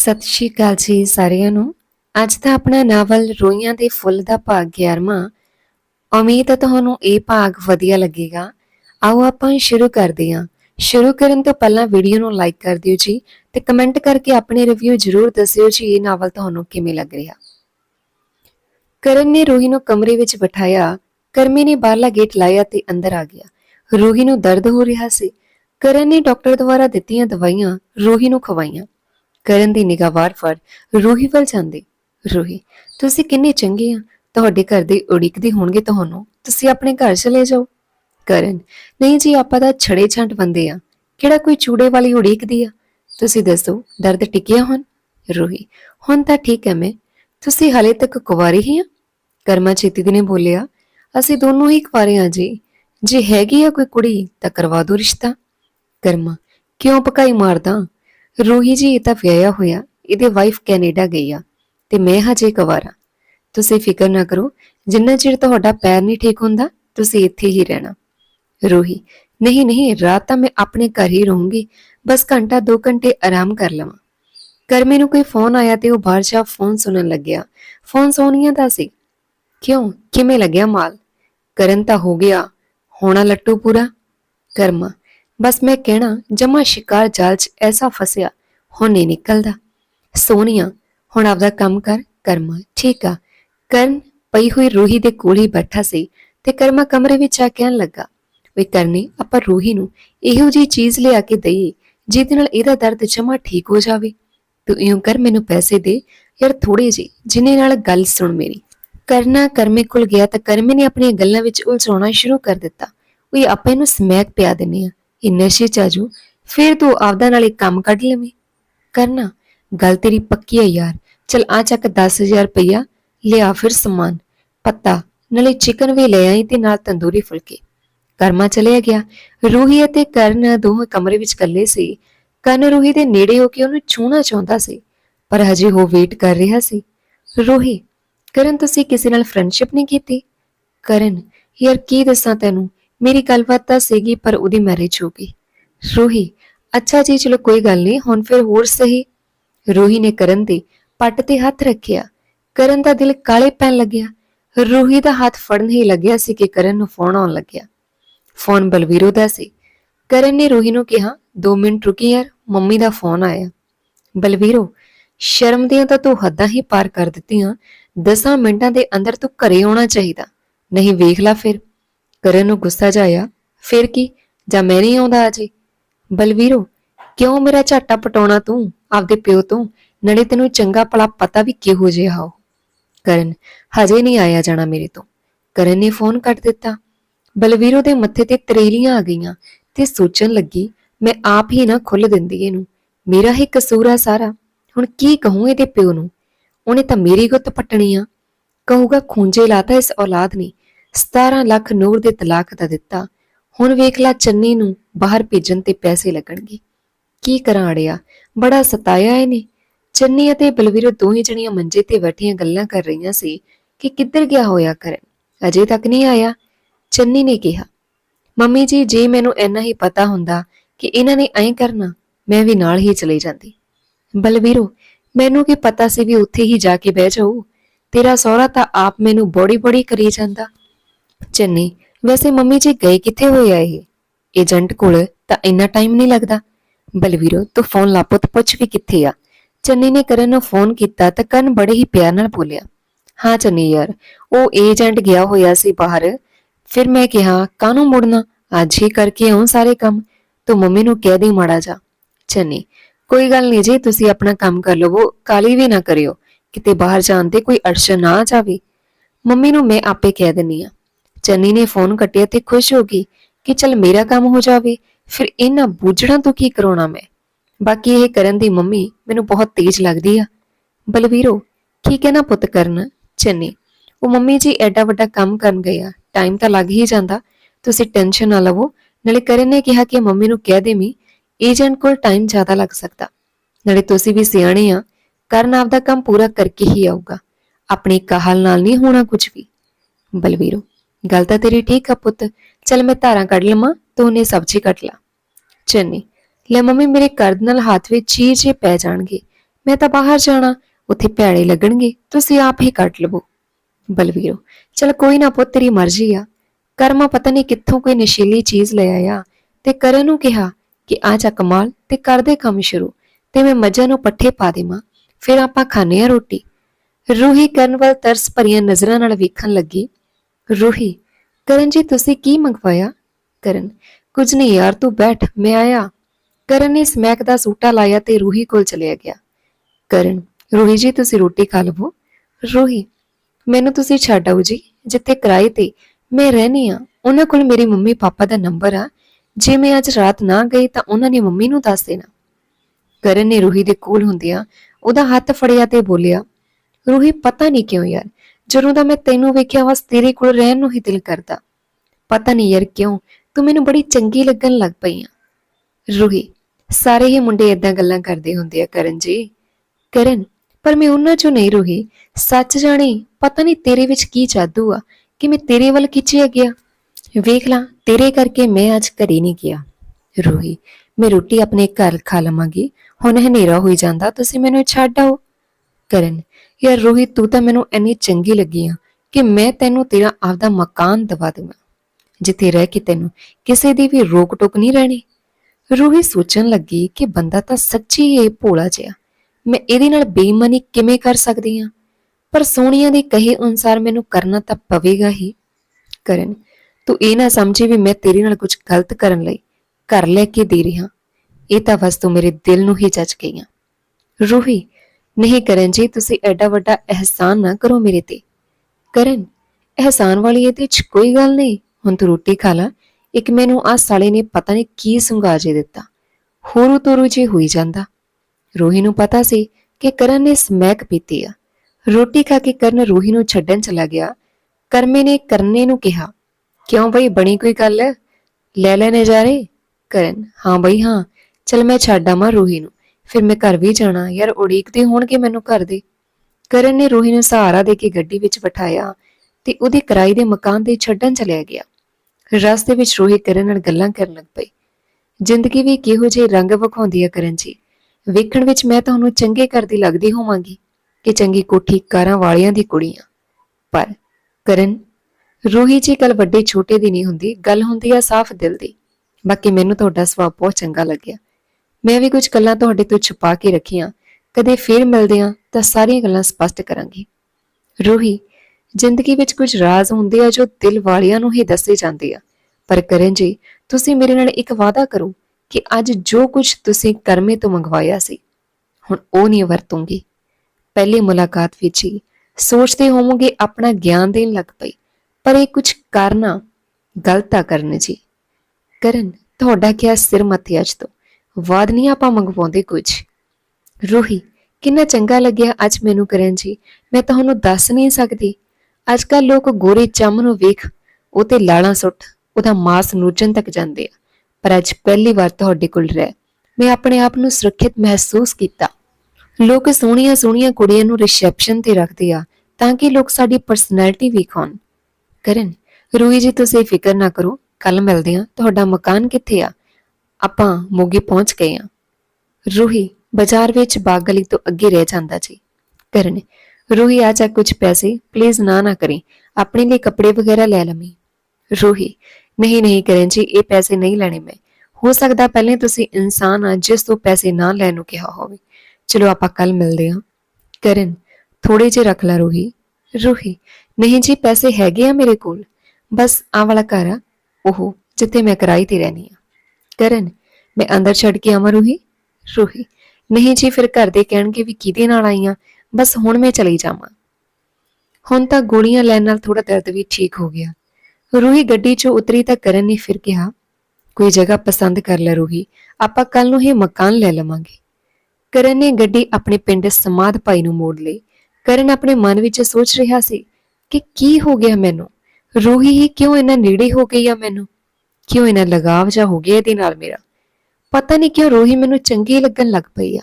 ਸਤਿ ਸ਼੍ਰੀ ਅਕਾਲ ਜੀ ਸਾਰਿਆਂ ਨੂੰ। ਅੱਜ ਦਾ ਆਪਣਾ ਨਾਵਲ ਰੋਈਆਂ ਦੇ ਫੁੱਲ ਦਾ ਭਾਗ 11ਵਾਂ ਉਮੀਦ ਹੈ ਤੁਹਾਨੂੰ ਇਹ ਭਾਗ ਵਧੀਆ ਲੱਗੇਗਾ। ਆਓ ਆਪਾਂ ਸ਼ੁਰੂ ਕਰਦੇ ਹਾਂ। ਸ਼ੁਰੂ ਕਰਨ ਤੋਂ ਪਹਿਲਾਂ ਵੀਡੀਓ ਨੂੰ ਲਾਈਕ ਕਰ ਦਿਓ ਜੀ ਤੇ ਕਮੈਂਟ ਕਰਕੇ ਆਪਣੇ ਰਿਵਿਊ ਜ਼ਰੂਰ ਦੱਸਿਓ ਜੀ ਇਹ ਨਾਵਲ ਤੁਹਾਨੂੰ ਕਿਵੇਂ ਲੱਗ ਰਿਹਾ। ਕਰਨ ਨੇ ਰੋਹੀ ਨੂੰ ਕਮਰੇ ਵਿੱਚ ਬਿਠਾਇਆ। ਕਰਮੀ ਨੇ ਬਾਹਰਲਾ ਗੇਟ ਲਾਇਆ ਤੇ ਅੰਦਰ ਆ ਗਿਆ। ਰੋਹੀ ਨੂੰ ਦਰਦ ਹੋ ਰਿਹਾ ਸੀ। ਕਰਨ ਨੇ ਡਾਕਟਰ ਦੁਆਰਾ ਦਿੱਤੀਆਂ ਦਵਾਈਆਂ ਰੋਹੀ ਨੂੰ ਖਵਾਈਆਂ। ਕਰਨ ਦੀ ਨਿਗਾਹ ਵਾਰ-ਵਾਰ ਰੂਹੀ ਵੱਲ ਜਾਂਦੀ। ਰੂਹੀ, ਤੁਸੀਂ ਕਿੰਨੇ ਚੰਗੇ ਆ। ਤੁਹਾਡੇ ਘਰ ਦੇ ਉਡੀਕਦੇ ਹੋਣਗੇ ਤੁਹਾਨੂੰ। ਤੁਸੀਂ ਆਪਣੇ ਘਰ ਚਲੇ ਜਾਓ। ਕਰਨ, ਨਹੀਂ ਜੀ, ਆਪਾਂ ਤਾਂ ਛੜੇ ਛੰਟ ਬੰਦੇ ਆ। ਕਿਹੜਾ ਕੋਈ ਚੂੜੇ ਵਾਲੀ ਉਡੀਕਦੀ ਆ? ਤੁਸੀਂ ਦੱਸੋ, ਦਰਦ ਟਿਕਿਆ ਹੁਣ? ਰੂਹੀ, ਹੁਣ ਤਾਂ ਠੀਕ ਹੈ ਮੈਂ। ਤੁਸੀਂ ਹਲੇ ਤੱਕ ਕੁਵਾਰੀ ਹੀ ਆ? ਕਰਮਾ ਚੇਤੀ ਨੇ ਬੋਲਿਆ, ਅਸੀਂ ਦੋਨੋਂ ਹੀ ਕੁਵਾਰੇ ਆ ਜੀ। ਜੇ ਹੈਗੀ ਆ ਕੋਈ ਕੁੜੀ, ਤਾਂ ਕਰਵਾ ਦੋ ਰਿਸ਼ਤਾ। ਕਰਮਾ, ਕਿਉਂ ਪਕਾਈ ਮਾਰਦਾ? ਰੂਹੀ ਜੀ, ਇਹ ਤਾਂ ਵਿਆਹਿਆ ਹੋਇਆ। ਇਹਦੇ ਵਾਈਫ ਕੈਨੇਡਾ ਗਈ ਆ, ਤੇ ਮੈਂ ਹਜੇ ਕੁਵਾਰਾ ਤੁਸੀਂ ਫਿਕਰ ਨਾ ਕਰੋ, ਜਿੰਨਾ ਚਿਰ ਤੁਹਾਡਾ ਪੈਰ ਨਹੀਂ ਠੀਕ ਹੁੰਦਾ, ਤੁਸੀਂ ਇੱਥੇ ਹੀ ਰਹਿਣਾ। ਰੂਹੀ, ਨਹੀਂ ਨਹੀਂ, ਰਾਤ ਤਾਂ ਮੈਂ ਆਪਣੇ ਘਰ ਹੀ ਰਹੂੰਗੀ। ਬਸ ਘੰਟਾ 2 ਘੰਟੇ ਆਰਾਮ ਕਰ ਲਵਾਂ। ਕਰਮੇ ਨੂੰ ਕੋਈ ਫੋਨ ਆਇਆ ਤੇ ਉਹ ਬਾਹਰ ਜਾ ਫੋਨ ਸੁਣਨ ਲੱਗਿਆ। ਫੋਨ ਸੋਨੀਆ ਦਾ ਸੀ। ਕਿਉਂ? ਕਿਵੇਂ ਲੱਗਿਆ ਮਾਲ? ਕਰਨ ਤਾਂ ਹੋ ਗਿਆ। ਹੋਣਾ ਲੱਟੂ ਪੂਰਾ। ਕਰਮਾ। ਬਸ ਮੈਂ ਕਹਿਣਾ, ਜਮਾ ਸ਼ਿਕਾਰ ਜਾਲ 'ਚ ਐਸਾ ਫਸਿਆ, ਹੁਣ ਨਹੀਂ ਨਿਕਲਦਾ। ਸੋਨੀਆ, ਹੁਣ ਆਪਦਾ ਕੰਮ ਕਰ, ਕਰਮਾ, ਠੀਕ ਆ। ਕਰਨ ਪਈ ਹੋਈ ਰੂਹੀ ਦੇ ਕੋਲ ਹੀ ਬੈਠਾ ਸੀ ਤੇ ਕਰਮਾ ਕਮਰੇ ਵਿੱਚ ਆ ਕਹਿਣ ਲੱਗਾ ਵੀ ਕਰਨੀ, ਆਪਾਂ ਰੂਹੀ ਨੂੰ ਇਹੋ ਜੀ ਚੀਜ਼ ਲਿਆ ਕੇ ਦਈਏ, ਜਿਹਦੇ ਨਾਲ ਇਹਦਾ ਦਰਦ ਜਮਾ ਠੀਕ ਹੋ ਜਾਵੇ। ਤੂੰ ਇਉਂ ਕਰ, ਮੈਨੂੰ ਪੈਸੇ ਦੇ। ਯਾਰ ਥੋੜੇ ਜੀ ਜਿਨੇ ਨਾਲ ਗੱਲ ਸੁਣ ਮੇਰੀ। ਕਰਨਾ ਕਰਮੇ ਕੋਲ ਗਿਆ ਤਾਂ ਕਰਮੇ ਨੇ ਆਪਣੀਆਂ ਗੱਲਾਂ ਵਿੱਚ ਉਲਝਾਉਣਾ ਸ਼ੁਰੂ ਕਰ ਦਿੱਤਾ। ਵੀ ਆਪੇ ਨੂੰ ਸਮੈਕ ਪਿਆ ਦਿੰਨੇ ਆ ਇਹ ਨਸ਼ੇ ਚ ਆਜੂ ਫਿਰ ਤੂੰ ਆਪਦਾ ਨਾਲ ਇੱਕ ਕੰਮ ਕੱਢ ਲਵੇਂ। ਕਰਨਾ ਗੱਲ ਤੇਰੀ ਪੱਕੀ ਹੈ ਯਾਰ। ਚਲ ਆ ਚੱਕ 10000 ਰੁਪਇਆ ਲਿਆ ਫਿਰ ਸਮਾਨ। ਪੱਤਾ, ਨਾਲੇ ਚਿਕਨ ਵੀ ਲੈ ਆਈ ਤੇ ਨਾਲ ਤੰਦੂਰੀ ਫੁਲਕੇ। ਕਰਮਾ ਚਲਿਆ ਗਿਆ। ਰੂਹੀ ਅਤੇ ਕਰਨ ਦੋਵੇਂ ਕਮਰੇ ਵਿੱਚ ਇਕੱਲੇ ਸੀ। ਕਰਨ ਰੂਹੀ ਦੇ ਨੇੜੇ ਹੋ ਕੇ ਉਹਨੂੰ ਛੂਹਣਾ ਚਾਹੁੰਦਾ ਸੀ, ਪਰ ਹਜੇ ਉਹ ਵੇਟ ਕਰ ਰਿਹਾ ਸੀ। ਰੂਹੀ, ਕਰਨ, ਤੁਸੀਂ ਕਿਸੇ ਨਾਲ ਫਰੈਂਡਸ਼ਿਪ ਨਹੀਂ ਕੀਤੀ? ਕਰਨ, ਯਾਰ ਕੀ ਦੱਸਾਂ ਤੈਨੂੰ? ਮੇਰੀ ਗੱਲਬਾਤ ਤਾਂ ਸੀਗੀ, ਪਰ ਉਹਦੀ ਮੈਰਿਜ ਹੋ ਗਈ। ਰੂਹੀ, ਅੱਛਾ ਜੀ, ਚਲੋ ਕੋਈ ਗੱਲ ਨਹੀਂ, ਹੁਣ ਫਿਰ ਹੋਰ ਸਹੀ। ਰੂਹੀ ਨੇ ਕਰਨ ਦੇ ਪੱਟ ਤੇ ਹੱਥ ਰੱਖਿਆ। ਕਰਨ ਦਾ ਦਿਲ ਕਾਲੇ ਪੈਣ ਲੱਗਿਆ। ਰੂਹੀ ਦਾ ਹੱਥ ਫੜਨ ਹੀ ਲੱਗਿਆ ਸੀ ਕਿ ਕਰਨ ਨੂੰ ਫੋਨ ਆਉਣ ਲੱਗਿਆ। ਫੋਨ ਬਲਵੀਰੋ ਦਾ ਸੀ। ਕਰਨ ਨੇ ਰੋਹੀ ਨੂੰ ਕਿਹਾ 2 ਮਿੰਟ ਰੁਕੀ ਯਾਰ, ਮੰਮੀ ਦਾ ਫੋਨ ਆਇਆ। ਬਲਵੀਰੋ, ਸ਼ਰਮ ਦੀਆਂ ਤਾਂ ਤੂੰ ਹੱਦਾਂ ਹੀ ਪਾਰ ਕਰ ਦਿੱਤੀਆਂ। 10 ਮਿੰਟਾਂ ਦੇ ਅੰਦਰ ਤੂੰ ਘਰੇ ਆਉਣਾ ਚਾਹੀਦਾ। ਨਹੀਂ, ਵੇਖ ਲੈ ਫਿਰ। ਕਰਨ ਨੂੰ ਗੁੱਸਾ ਜਾਇਆ। ਫਿਰ ਕੀ? ਜਾਂ ਮੈਂ ਨਹੀਂ ਆਉਂਦਾ ਅਜੇ? ਬਲਵੀਰੋ, ਕਿਉਂ ਮੇਰਾ ਝਾਟਾ ਪਟਾਉਣਾ ਤੂੰ? ਆਪਦੇ ਪਿਓ ਤੋਂ? ਨੜੇ ਤੈਨੂੰ ਚੰਗਾ ਭਲਾ ਪਤਾ ਵੀ ਕਿਹੋ ਜਿਹਾ ਹੋ। ਕਰਨ, ਹਜੇ ਨਹੀਂ ਆਇਆ ਜਾਣਾ ਮੇਰੇ ਤੋਂ। ਕਰਨ ਨੇ ਫੋਨ ਕੱਟ ਦਿੱਤਾ। ਬਲਵੀਰੋ ਦੇ ਮੱਥੇ ਤੇ ਤਰੇਲੀਆਂ ਆ ਗਈਆਂ ਤੇ ਸੋਚਣ ਲੱਗੀ, ਮੈਂ ਆਪ ਹੀ ਨਾ ਖੁੱਲ ਦਿੰਦੀ ਇਹਨੂੰ। ਮੇਰਾ ਹੀ ਕਸੂਰ ਆ ਸਾਰਾ। ਹੁਣ ਕੀ ਕਹੂੰ ਇਹਦੇ ਪਿਓ ਨੂੰ? ਉਹਨੇ ਤਾਂ ਮੇਰੀ ਗੁੱਤ ਪੱਟਣੀ ਆ। ਕਹੂਗਾ, ਖੂੰਜੇ ਲਾਤਾ ਇਸ ਔਲਾਦ ਨੇ। 17 ਲੱਖ ਨੂਰ ਦੇ ਤਲਾਕ ਦਾ ਦਿੱਤਾ। ਹੁਣ ਵੇਖ ਲੈ ਚੰਨੀ ਨੂੰ ਬਾਹਰ ਭੇਜਣ ਤੇ ਪੈਸੇ ਲੱਗਣਗੇ। ਕੀ ਕਰਾਂ ਅੜਿਆ? ਬੜਾ ਸਤਾਇਆ ਇਹਨੇ। ਚੰਨੀ ਅਤੇ ਬਲਵੀਰ ਦੋਹੇ ਜਣੀਆਂ ਮੰਜੇ ਤੇ ਬੈਠੀਆਂ ਗੱਲਾਂ ਕਰ ਰਹੀਆਂ ਸੀ ਕਿ ਕਿੱਧਰ ਗਿਆ ਹੋਇਆ ਕਰਨ। ਅਜੇ ਤੱਕ ਨਹੀਂ ਆਇਆ। ਚੰਨੀ ਨੇ ਕਿਹਾ, ਮੰਮੀ ਜੀ, ਜੇ ਮੈਨੂੰ ਇੰਨਾ ਹੀ ਪਤਾ ਹੁੰਦਾ ਕਿ ਇਹਨਾਂ ਨੇ ਐਂ ਕਰਨਾ, ਮੈਂ ਵੀ ਨਾਲ ਹੀ ਚਲੇ ਜਾਂਦੀ। ਬਲਵੀਰੋ, ਮੈਨੂੰ ਕੀ ਪਤਾ ਸੀ ਵੀ ਉੱਥੇ ਹੀ ਜਾ ਕੇ ਬਹਿ ਜਾਊ? ਤੇਰਾ ਸਹੁਰਾ ਤਾਂ ਆਪ ਮੈਨੂੰ ਬੋੜੀ ਬੋੜੀ ਕਰੀ ਜਾਂਦਾ। ਚੰਨੀ, ਵੈਸੇ ਮੰਮੀ ਜੀ ਗਏ ਕਿੱਥੇ ਹੋਏ ਆ ਇਹ? ਏਜੰਟ ਕੋਲ ਤਾਂ ਇੰਨਾ ਟਾਈਮ ਨਹੀਂ ਲੱਗਦਾ। ਬਲਵੀਰੋ, ਤੂੰ ਫੋਨ ਲਾ ਪੁੱਛ ਵੀ ਕਿੱਥੇ ਆ? ਚੰਨੀ ਨੇ ਕਰਨ ਨੂੰ ਫੋਨ ਕੀਤਾ ਤਾਂ ਕਰਨ ਬੜੇ ਹੀ ਪਿਆਰ ਨਾਲ ਬੋਲਿਆ। ਹਾਂ ਚੰਨੀ ਯਾਰ, ਉਹ ਏਜੰਟ ਗਿਆ ਹੋਇਆ ਸੀ ਬਾਹਰ। ਫਿਰ ਮੈਂ ਕਿਹਾ, ਕਾਹਨੂੰ ਮੁੜਨਾ? ਅੱਜ ਹੀ ਕਰਕੇ ਆਉਂ ਸਾਰੇ ਕੰਮ। ਤੂੰ ਮੰਮੀ ਨੂੰ ਕਹਿ ਦੇ ਮਾੜਾ ਜਾ। ਚੰਨੀ, ਕੋਈ ਗੱਲ ਨਹੀਂ ਜੀ, ਤੁਸੀਂ ਆਪਣਾ ਕੰਮ ਕਰ ਲਵੋ ਕਾਲੀ ਵੀ ਨਾ ਕਰਿਓ। ਕਿਤੇ ਬਾਹਰ ਜਾਣ ਤੇ ਕੋਈ ਅੜਚਨ ਨਾ ਆ ਜਾਵੇ। ਮੰਮੀ ਨੂੰ ਮੈਂ ਆਪੇ ਕਹਿ ਦਿੰਨੀ ਆ ਚੰਨੀ ਨੇ ਫੋਨ ਕੱਟਿਆ ਤੇ ਖੁਸ਼ ਹੋ ਗਈ ਕਿ ਚਲ ਮੇਰਾ ਕੰਮ ਹੋ ਜਾਵੇ, ਫਿਰ ਇਹਨਾਂ ਬੂਝੜਾਂ ਤੋਂ ਕੀ ਕਰਾਉਣਾ ਮੈਂ? ਬਾਕੀ ਇਹ ਕਰਨ ਦੀ ਮੰਮੀ ਮੈਨੂੰ ਬਹੁਤ ਤੇਜ਼ ਲੱਗਦੀ ਆ। ਬਲਵੀਰੋ ਕੀ ਕਹਿਣਾ ਪੁੱਤ ਕਰਨ, ਚੰਨੀ? ਉਹ ਮੰਮੀ ਜੀ ਐਡਾ ਵੱਡਾ ਕੰਮ ਕਰਨ ਗਏ ਆ ਟਾਈਮ ਤਾਂ ਲੱਗ ਹੀ ਜਾਂਦਾ, ਤੁਸੀਂ ਟੈਨਸ਼ਨ ਨਾ ਲਵੋ। ਨਾਲੇ ਕਰਨ ਨੇ ਕਿਹਾ ਕਿ ਮੰਮੀ ਨੂੰ ਕਹਿ ਦੇਵੀਂ ਏਜੰਟ ਕੋਲ ਟਾਈਮ ਜ਼ਿਆਦਾ ਲੱਗ ਸਕਦਾ। ਨਾਲੇ ਤੁਸੀਂ ਵੀ ਸਿਆਣੇ ਆ, ਕਰਨ ਆਪਦਾ ਕੰਮ ਪੂਰਾ ਕਰਕੇ ਹੀ ਆਊਗਾ। ਆਪਣੀ ਕਾਹਲ ਨਾਲ ਨਹੀਂ ਹੋਣਾ ਕੁਝ ਵੀ। ਬਲਵੀਰੋ ਗੱਲ ਤਾਂ ਤੇਰੀ ਠੀਕ ਆ ਪੁੱਤ। ਚਲ ਮੈਂ ਧਾਰਾਂ ਕੱਢ ਲਵਾਂ, ਤੂੰ ਉਹਨੇ ਸਬਜ਼ੀ ਕੱਟ ਲਾ। ਚੰਨੀ, ਲੈ ਮੰਮੀ, ਮੇਰੇ ਕਰਦ ਨਾਲ ਹੱਥ ਵਿੱਚ ਚੀਰ ਜੇ ਪੈ ਜਾਣਗੇ, ਮੈਂ ਤਾਂ ਬਾਹਰ ਜਾਣਾ, ਉੱਥੇ ਭੈੜੇ ਲੱਗਣਗੇ, ਤੁਸੀਂ ਆਪ ਹੀ ਕੱਟ ਲਵੋ। ਬਲਵੀਰੋ, ਚਲ ਕੋਈ ਨਾ ਪੁੱਤ, ਤੇਰੀ ਮਰਜ਼ੀ ਆ। ਕਰਮਾ ਪਤਾ ਨਹੀਂ ਕਿੱਥੋਂ ਕੋਈ ਨਸ਼ੀਲੀ ਚੀਜ਼ ਲੈ ਆਇਆ ਤੇ ਕਰਨ ਨੂੰ ਕਿਹਾ ਕਿ ਆ ਜਾ ਕਮਾਲ ਤੇ ਕਰਦੇ ਕੰਮ ਸ਼ੁਰੂ ਤੇ ਮੈਂ ਮੱਝਾਂ ਨੂੰ ਪੱਠੇ ਪਾ ਦੇਵਾਂ, ਫਿਰ ਆਪਾਂ ਖਾਣੇ ਆ ਰੋਟੀ। ਰੂਹੀ ਕਰਨ ਵੱਲ ਤਰਸ ਭਰੀਆਂ ਨਜ਼ਰਾਂ ਨਾਲ ਵੇਖਣ ਲੱਗੀ ਰੂਹੀ, ਕਰਨ ਜੀ ਤੁਸੀਂ ਕੀ ਮੰਗਵਾਇਆ? ਕਰਨ, ਕੁਝ ਨਹੀਂ ਯਾਰ, ਤੂੰ ਬੈਠ, ਮੈਂ ਆਇਆ। ਕਰਨ ਨੇ ਸਮੈਕ ਦਾ ਸੂਟਾ ਲਾਇਆ ਤੇ ਰੂਹੀ ਕੋਲ ਚਲਿਆ ਗਿਆ। ਕਰਨ, ਰੂਹੀ ਜੀ, ਤੁਸੀਂ ਰੋਟੀ ਖਾ ਲਵੋ। ਰੂਹੀ, ਮੈਨੂੰ ਤੁਸੀਂ ਛੱਡ ਆਓ ਜੀ, ਜਿੱਥੇ ਕਿਰਾਏ ਤੇ ਮੈਂ ਰਹਿਣੀ ਆ ਉਹਨਾਂ ਕੋਲ ਮੇਰੀ ਮੰਮੀ ਪਾਪਾ ਦਾ ਨੰਬਰ ਆ। ਜੇ ਮੈਂ ਅੱਜ ਰਾਤ ਨਾ ਗਈ ਤਾਂ ਉਹਨਾਂ ਨੇ ਮੰਮੀ ਨੂੰ ਦੱਸ ਦੇਣਾ। ਕਰਨ ਨੇ ਰੂਹੀ ਦੇ ਕੋਲ ਹੁੰਦਿਆਂ ਉਹਦਾ ਹੱਥ ਫੜਿਆ ਤੇ ਬੋਲਿਆ, ਰੂਹੀ, ਪਤਾ ਨਹੀਂ ਕਿਉਂ ਯਾਰ ਜਦੋਂ ਦਾ ਮੈਂ ਤੈਨੂੰ ਵੇਖਿਆ ਬਸ ਤੇਰੇ ਕੋਲ ਰਹਿਣ ਨੂੰ ਹੀ ਦਿਲ ਕਰਦਾ। ਪਤਾ ਨਹੀਂ ਯਾਰ ਕਿਉਂ, ਤੂੰ ਮੈਨੂੰ ਬੜੀ ਚੰਗੀ ਲੱਗਣ ਲੱਗ ਪਈ ਆ। ਰੂਹੀ, ਸਾਰੇ ਹੀ ਮੁੰਡੇ ਇਦਾਂ ਗੱਲਾਂ ਕਰਦੇ ਹੁੰਦੇ ਆ ਕਰਨ ਜੀ। ਕਰਨ, ਪਰ ਮੈਂ ਉਹਨਾਂ ਚੋਂ ਨਹੀਂ ਰੂਹੀ। ਸੱਚ ਜਾਣੀ, ਪਤਾ ਨਹੀਂ ਤੇਰੇ ਵਿੱਚ ਕੀ ਜਾਦੂ ਆ, ਕਿ ਮੈਂ ਤੇਰੇ ਵੱਲ ਖਿੱਚਿਆ ਗਿਆ। ਵੇਖ ਲਾ, ਤੇਰੇ ਕਰਕੇ ਮੈਂ ਅੱਜ ਘਰੇ ਨਹੀਂ ਗਿਆ। ਰੂਹੀ, ਮੈਂ ਰੋਟੀ ਆਪਣੇ ਘਰ ਖਾ ਲਵਾਂਗੀ। ਹੁਣ ਹਨੇਰਾ ਹੋਈ ਜਾਂਦਾ, ਤੁਸੀਂ ਮੈਨੂੰ ਛੱਡ ਆਓ। ਕਰਨ ਯਾਰ ਰੋਹਿਤ, ਤੂੰ ਤਾਂ ਮੈਨੂੰ ਇੰਨੀ ਚੰਗੀ ਲੱਗੀ ਆ ਕਿ ਮੈਂ ਤੈਨੂੰ ਤੇਰਾ ਆਪਦਾ ਮਕਾਨ ਦਵਾ ਦੂੰਗਾ ਜਿੱਥੇ ਰਹਿ ਕੇ ਤੈਨੂੰ ਕਿਸੇ ਦੀ ਵੀ ਰੋਕ ਟੋਕ ਨਹੀਂ ਰਹਿਣੀ। ਰੂਹੀ ਸੋਚਣ ਲੱਗੀ ਕਿ ਬੰਦਾ ਤਾਂ ਸੱਚੀ ਇਹ ਭੋਲਾ ਜਿਹਾ। ਮੈਂ ਇਹਦੇ ਨਾਲ ਬੇਈਮਾਨੀ ਕਿਵੇਂ ਕਰ ਸਕਦੀ ਆ? ਪਰ ਸੋਹਣੀਆਂ ਦੇ ਕਹੇ ਅਨੁਸਾਰ ਮੈਨੂੰ ਕਰਨਾ ਤਾਂ ਪਵੇਗਾ ਹੀ। ਕਰਨ, ਤੂੰ ਇਹ ਨਾ ਸਮਝੀ ਵੀ ਮੈਂ ਤੇਰੇ ਨਾਲ ਕੁਝ ਗਲਤ ਕਰਨ ਲਈ ਘਰ ਲੈ ਕੇ ਦੇ ਰਿਹਾ। ਇਹ ਤਾਂ ਵਸਤੂ ਮੇਰੇ ਦਿਲ ਨੂੰ ਹੀ ਜੱਜ ਗਈ ਆ ਰੂਹੀ ਨਹੀਂ ਕਰਨ ਜੀ, ਤੁਸੀਂ ਐਡਾ ਵੱਡਾ ਅਹਿਸਾਨ ਨਾ ਕਰੋ ਮੇਰੇ ਤੇ। ਕਰਨ, ਅਹਿਸਾਨ ਵਾਲੀ ਇਹਦੇ ਚ ਕੋਈ ਗੱਲ ਨਹੀਂ। ਹੁਣ ਤੂੰ ਰੋਟੀ ਖਾ ਲੈ। ਇੱਕ ਮੈਨੂੰ ਆ ਸਾਲੇ ਨੇ ਪਤਾ ਨਹੀਂ ਕੀ ਸੁੰਗਾ ਜੇ ਦਿੱਤਾ। ਹੋਰੂ ਤੋਰੂ ਜੇ ਹੋਈ ਜਾਂਦਾ। ਰੋਹੀ ਨੂੰ ਪਤਾ ਸੀ ਕਿ ਕਰਨ ਨੇ ਸਮੈਕ ਪੀਤੀ ਆ। ਰੋਟੀ ਖਾ ਕੇ ਕਰਨ ਰੋਹੀ ਨੂੰ ਛੱਡਣ ਚਲਾ ਗਿਆ। ਕਰਮੇ ਨੇ ਕਰਨੇ ਨੂੰ ਕਿਹਾ, ਕਿਉਂ ਬਈ, ਬਣੀ ਕੋਈ ਗੱਲ? ਲੈ ਲੈ ਨਜ਼ਾਰੇ ਕਰਨ, ਹਾਂ ਬਈ, ਹਾਂ। ਚਲ ਮੈਂ ਛੱਡ ਆਵਾਂ ਰੋਹੀ ਨੂੰ। ਫਿਰ ਮੈਂ ਘਰ ਵੀ ਜਾਣਾ। ਯਾਰ ਉਡੀਕਦੇ ਹੋਣਗੇ ਮੈਨੂੰ ਘਰ ਦੇ। ਕਰਨ ਨੇ ਰੋਹੀ ਨੂੰ ਸਹਾਰਾ ਦੇ ਕੇ ਗੱਡੀ ਵਿੱਚ ਬਿਠਾਇਆ ਤੇ ਉਹਦੇ ਕਿਰਾਏ ਦੇ ਮਕਾਨ ਦੇ ਛੱਡਣ ਚਲਿਆ ਗਿਆ। ਰਸਤੇ ਵਿੱਚ ਰੋਹੀ ਕਰਨ ਨਾਲ ਗੱਲਾਂ ਕਰਨ ਲੱਗ ਪਈ। ਜ਼ਿੰਦਗੀ ਵੀ ਕਿਹੋ ਜਿਹੇ ਰੰਗ ਵਿਖਾਉਂਦੀ ਹੈ ਕਰਨ ਜੀ। ਵੇਖਣ ਵਿੱਚ ਮੈਂ ਤੁਹਾਨੂੰ ਚੰਗੇ ਘਰ ਦੀ ਲੱਗਦੀ ਹੋਵਾਂਗੀ ਕਿ ਚੰਗੀ ਕੋਠੀ ਕਾਰਾਂ ਵਾਲਿਆਂ ਦੀ ਕੁੜੀਆਂ ਪਰ ਕਰਨ, ਰੋਹੀ ਜੀ ਗੱਲ ਵੱਡੇ ਛੋਟੇ ਦੀ ਨਹੀਂ ਹੁੰਦੀ। ਗੱਲ ਹੁੰਦੀ ਆ ਸਾਫ਼ ਦਿਲ ਦੀ। ਬਾਕੀ ਮੈਨੂੰ ਤੁਹਾਡਾ ਸੁਭਾਅ ਬਹੁਤ ਚੰਗਾ ਲੱਗਿਆ। ਮੈਂ ਵੀ ਕੁਝ ਗੱਲਾਂ ਤੁਹਾਡੇ ਤੋਂ ਛੁਪਾ ਕੇ ਰੱਖੀਆਂ। ਕਦੇ ਫੇਰ ਮਿਲਦੇ ਆ ਤਾਂ ਸਾਰੀਆਂ ਗੱਲਾਂ ਸਪਸ਼ਟ ਕਰਾਂਗੀ। ਰੂਹੀ, ਜ਼ਿੰਦਗੀ ਵਿੱਚ ਕੁਝ ਰਾਜ਼ ਹੁੰਦੇ ਆ ਜੋ ਦਿਲ ਵਾਲਿਆਂ ਨੂੰ ਹੀ ਦੱਸੇ ਜਾਂਦੇ ਆ। ਪਰ ਕਰਨ ਜੀ, ਤੁਸੀਂ ਮੇਰੇ ਨਾਲ ਇੱਕ ਵਾਅਦਾ ਕਰੋ ਕਿ ਅੱਜ ਜੋ ਕੁਝ ਤੁਸੀਂ ਕਰਮੇ ਤੋਂ ਮੰਗਵਾਇਆ ਸੀ, ਹੁਣ ਉਹ ਨਹੀਂ ਵਰਤੂੰਗੀ। ਪਹਿਲੀ ਮੁਲਾਕਾਤ ਵਿੱਚ ਹੀ ਸੋਚਦੇ ਹੋਵੋਗੇ ਆਪਣਾ ਗਿਆਨ ਦੇਣ ਲੱਗ ਪਈ ਪਰ ਇਹ ਕੁਝ ਕਰਨਾ ਗਲਤ ਆ ਕਰਨ ਜੀ। ਕਰਨ, ਤੁਹਾਡਾ ਕਿਹਾ ਸਿਰ ਮੱਥੇ ਅੱਜ ਤੋਂ? ਵਾਦ ਨਹੀਂ ਆਪਾਂ ਮੰਗਵਾਉਂਦੇ ਕੁਝ ਰੂਹੀ, ਕਿੰਨਾ ਚੰਗਾ ਲੱਗਿਆ ਅੱਜ ਮੈਨੂੰ ਕਰਨ ਜੀ। ਮੈਂ ਤੁਹਾਨੂੰ ਦੱਸ ਨਹੀਂ ਸਕਦੀ। ਅੱਜ ਕੱਲ ਲੋਕ ਗੋਰੇ ਚੰਮ ਨੂੰ ਵੇਖ ਉਹ ਤੇ ਲਾਲਾਂ ਸੁੱਟ, ਉਹਦਾ ਮਾਸ ਨੂਚਣ ਤੱਕ ਜਾਂਦੇ ਆ। ਪਰ ਅੱਜ ਪਹਿਲੀ ਵਾਰ ਤੁਹਾਡੇ ਕੋਲ ਰਹਿ। ਮੈਂ ਆਪਣੇ ਆਪ ਨੂੰ ਸੁਰੱਖਿਅਤ ਮਹਿਸੂਸ ਕੀਤਾ। ਲੋਕ ਸੋਹਣੀਆਂ ਸੋਹਣੀਆਂ ਕੁੜੀਆਂ ਨੂੰ ਰਿਸੈਪਸ਼ਨ ਤੇ ਰੱਖਦੇ ਆ, ਤਾਂ ਕਿ ਲੋਕ ਸਾਡੀ ਪਰਸਨੈਲਿਟੀ ਵੇਖਣ। ਕਰਨ, ਰੂਹੀ ਜੀ, ਤੁਸੀਂ ਫਿਕਰ ਨਾ ਕਰੋ। ਕੱਲ ਮਿਲਦੇ ਆ ਤੁਹਾਡਾ ਮਕਾਨ ਕਿੱਥੇ ਆ? ਆਪਾਂ ਮੋਗੇ ਪਹੁੰਚ ਗਏ ਆ ਰੂਹੀ ਬਾਜ਼ਾਰ ਵਿੱਚ ਬਾਗ ਗਲੀ ਤੋਂ ਅੱਗੇ ਰਹਿ ਜਾਂਦਾ ਜੀ। ਕਰਨ, ਰੂਹੀ ਆ ਜਾ ਕੁਝ ਪੈਸੇ ਪਲੀਜ਼ ਨਾ ਨਾ ਕਰੀ। ਆਪਣੇ ਲਈ ਕੱਪੜੇ ਵਗੈਰਾ ਲੈ ਲਵੀਂ। ਰੂਹੀ, ਨਹੀਂ ਨਹੀਂ ਕਰਨ ਜੀ, ਇਹ ਪੈਸੇ ਨਹੀਂ ਲੈਣੇ ਮੈਂ। ਹੋ ਸਕਦਾ ਪਹਿਲੇ ਤੁਸੀਂ ਇਨਸਾਨ ਆ ਜਿਸ ਤੋਂ ਪੈਸੇ ਨਾ ਲੈਣ ਨੂੰ ਕਿਹਾ ਹੋਵੇ। ਚਲੋ ਆਪਾਂ ਕੱਲ ਮਿਲਦੇ ਹਾਂ। ਕਰਨ ਥੋੜੇ ਜਿਹੇ ਰੱਖ ਲੈ ਰੂਹੀ। ਰੂਹੀ, ਨਹੀਂ ਜੀ, ਪੈਸੇ ਹੈਗੇ ਆ ਮੇਰੇ ਕੋਲ। ਬਸ ਆ ਵਾਲਾ ਘਰ ਆ। ਉਹ ਜਿੱਥੇ ਮੈਂ ਕਿਰਾਏ ਤੇ ਰਹਿਣੀ ਆ। ਕਰਨ। ਮੈਂ ਅੰਦਰ ਛੱਡ ਕੇ ਆਵਾਂ ਰੂਹੀ ਰੂਹੀ। ਨਹੀਂ ਜੀ, ਫਿਰ ਘਰ ਦੇ ਕਹਿਣਗੇ ਵੀ ਕਿਹਦੇ ਨਾਲ ਆਈਆਂ? ਬਸ ਹੁਣ ਮੈਂ ਚਲੀ ਜਾਵਾਂ। ਹੁਣ ਤਾਂ ਗੋਲੀਆਂ ਲੈਣ ਨਾਲ ਥੋੜਾ ਦਰਦ ਵੀ ਠੀਕ ਹੋ ਗਿਆ। ਰੂਹੀ ਗੱਡੀ 'ਚੋਂ ਉਤਰੀ ਤਾਂ ਕਰਨ ਨੇ ਫਿਰ ਕਿਹਾ, ਕੋਈ ਜਗ੍ਹਾ ਪਸੰਦ ਕਰ ਲੈ ਰੂਹੀ। ਆਪਾਂ ਕੱਲ ਨੂੰ ਹੀ ਮਕਾਨ ਲੈ ਲਵਾਂਗੇ। ਕਰਨ ਨੇ ਗੱਡੀ ਆਪਣੇ ਪਿੰਡ ਸਮਾਦ ਭਾਈ ਨੂੰ ਮੋੜ ਲਈ। ਕਰਨ ਆਪਣੇ ਮਨ ਵਿੱਚ ਸੋਚ ਰਿਹਾ ਸੀ ਕਿ ਕੀ ਹੋ ਗਿਆ ਮੈਨੂੰ? ਰੂਹੀ ਹੀ ਕਿਉਂ ਇੰਨਾ ਨੇੜੇ ਹੋ ਗਈ ਆ ਮੈਨੂੰ? ਕਿਉਂ ਇੰਨਾ ਲਗਾਵ ਜਾ ਹੋ ਗਿਆ ਇਹਦੇ ਨਾਲ ਮੇਰਾ? ਪਤਾ ਨਹੀਂ ਕਿਉਂ ਰੋਹੀ ਮੈਨੂੰ ਚੰਗੀ ਲੱਗਣ ਲੱਗ ਪਈ ਆ।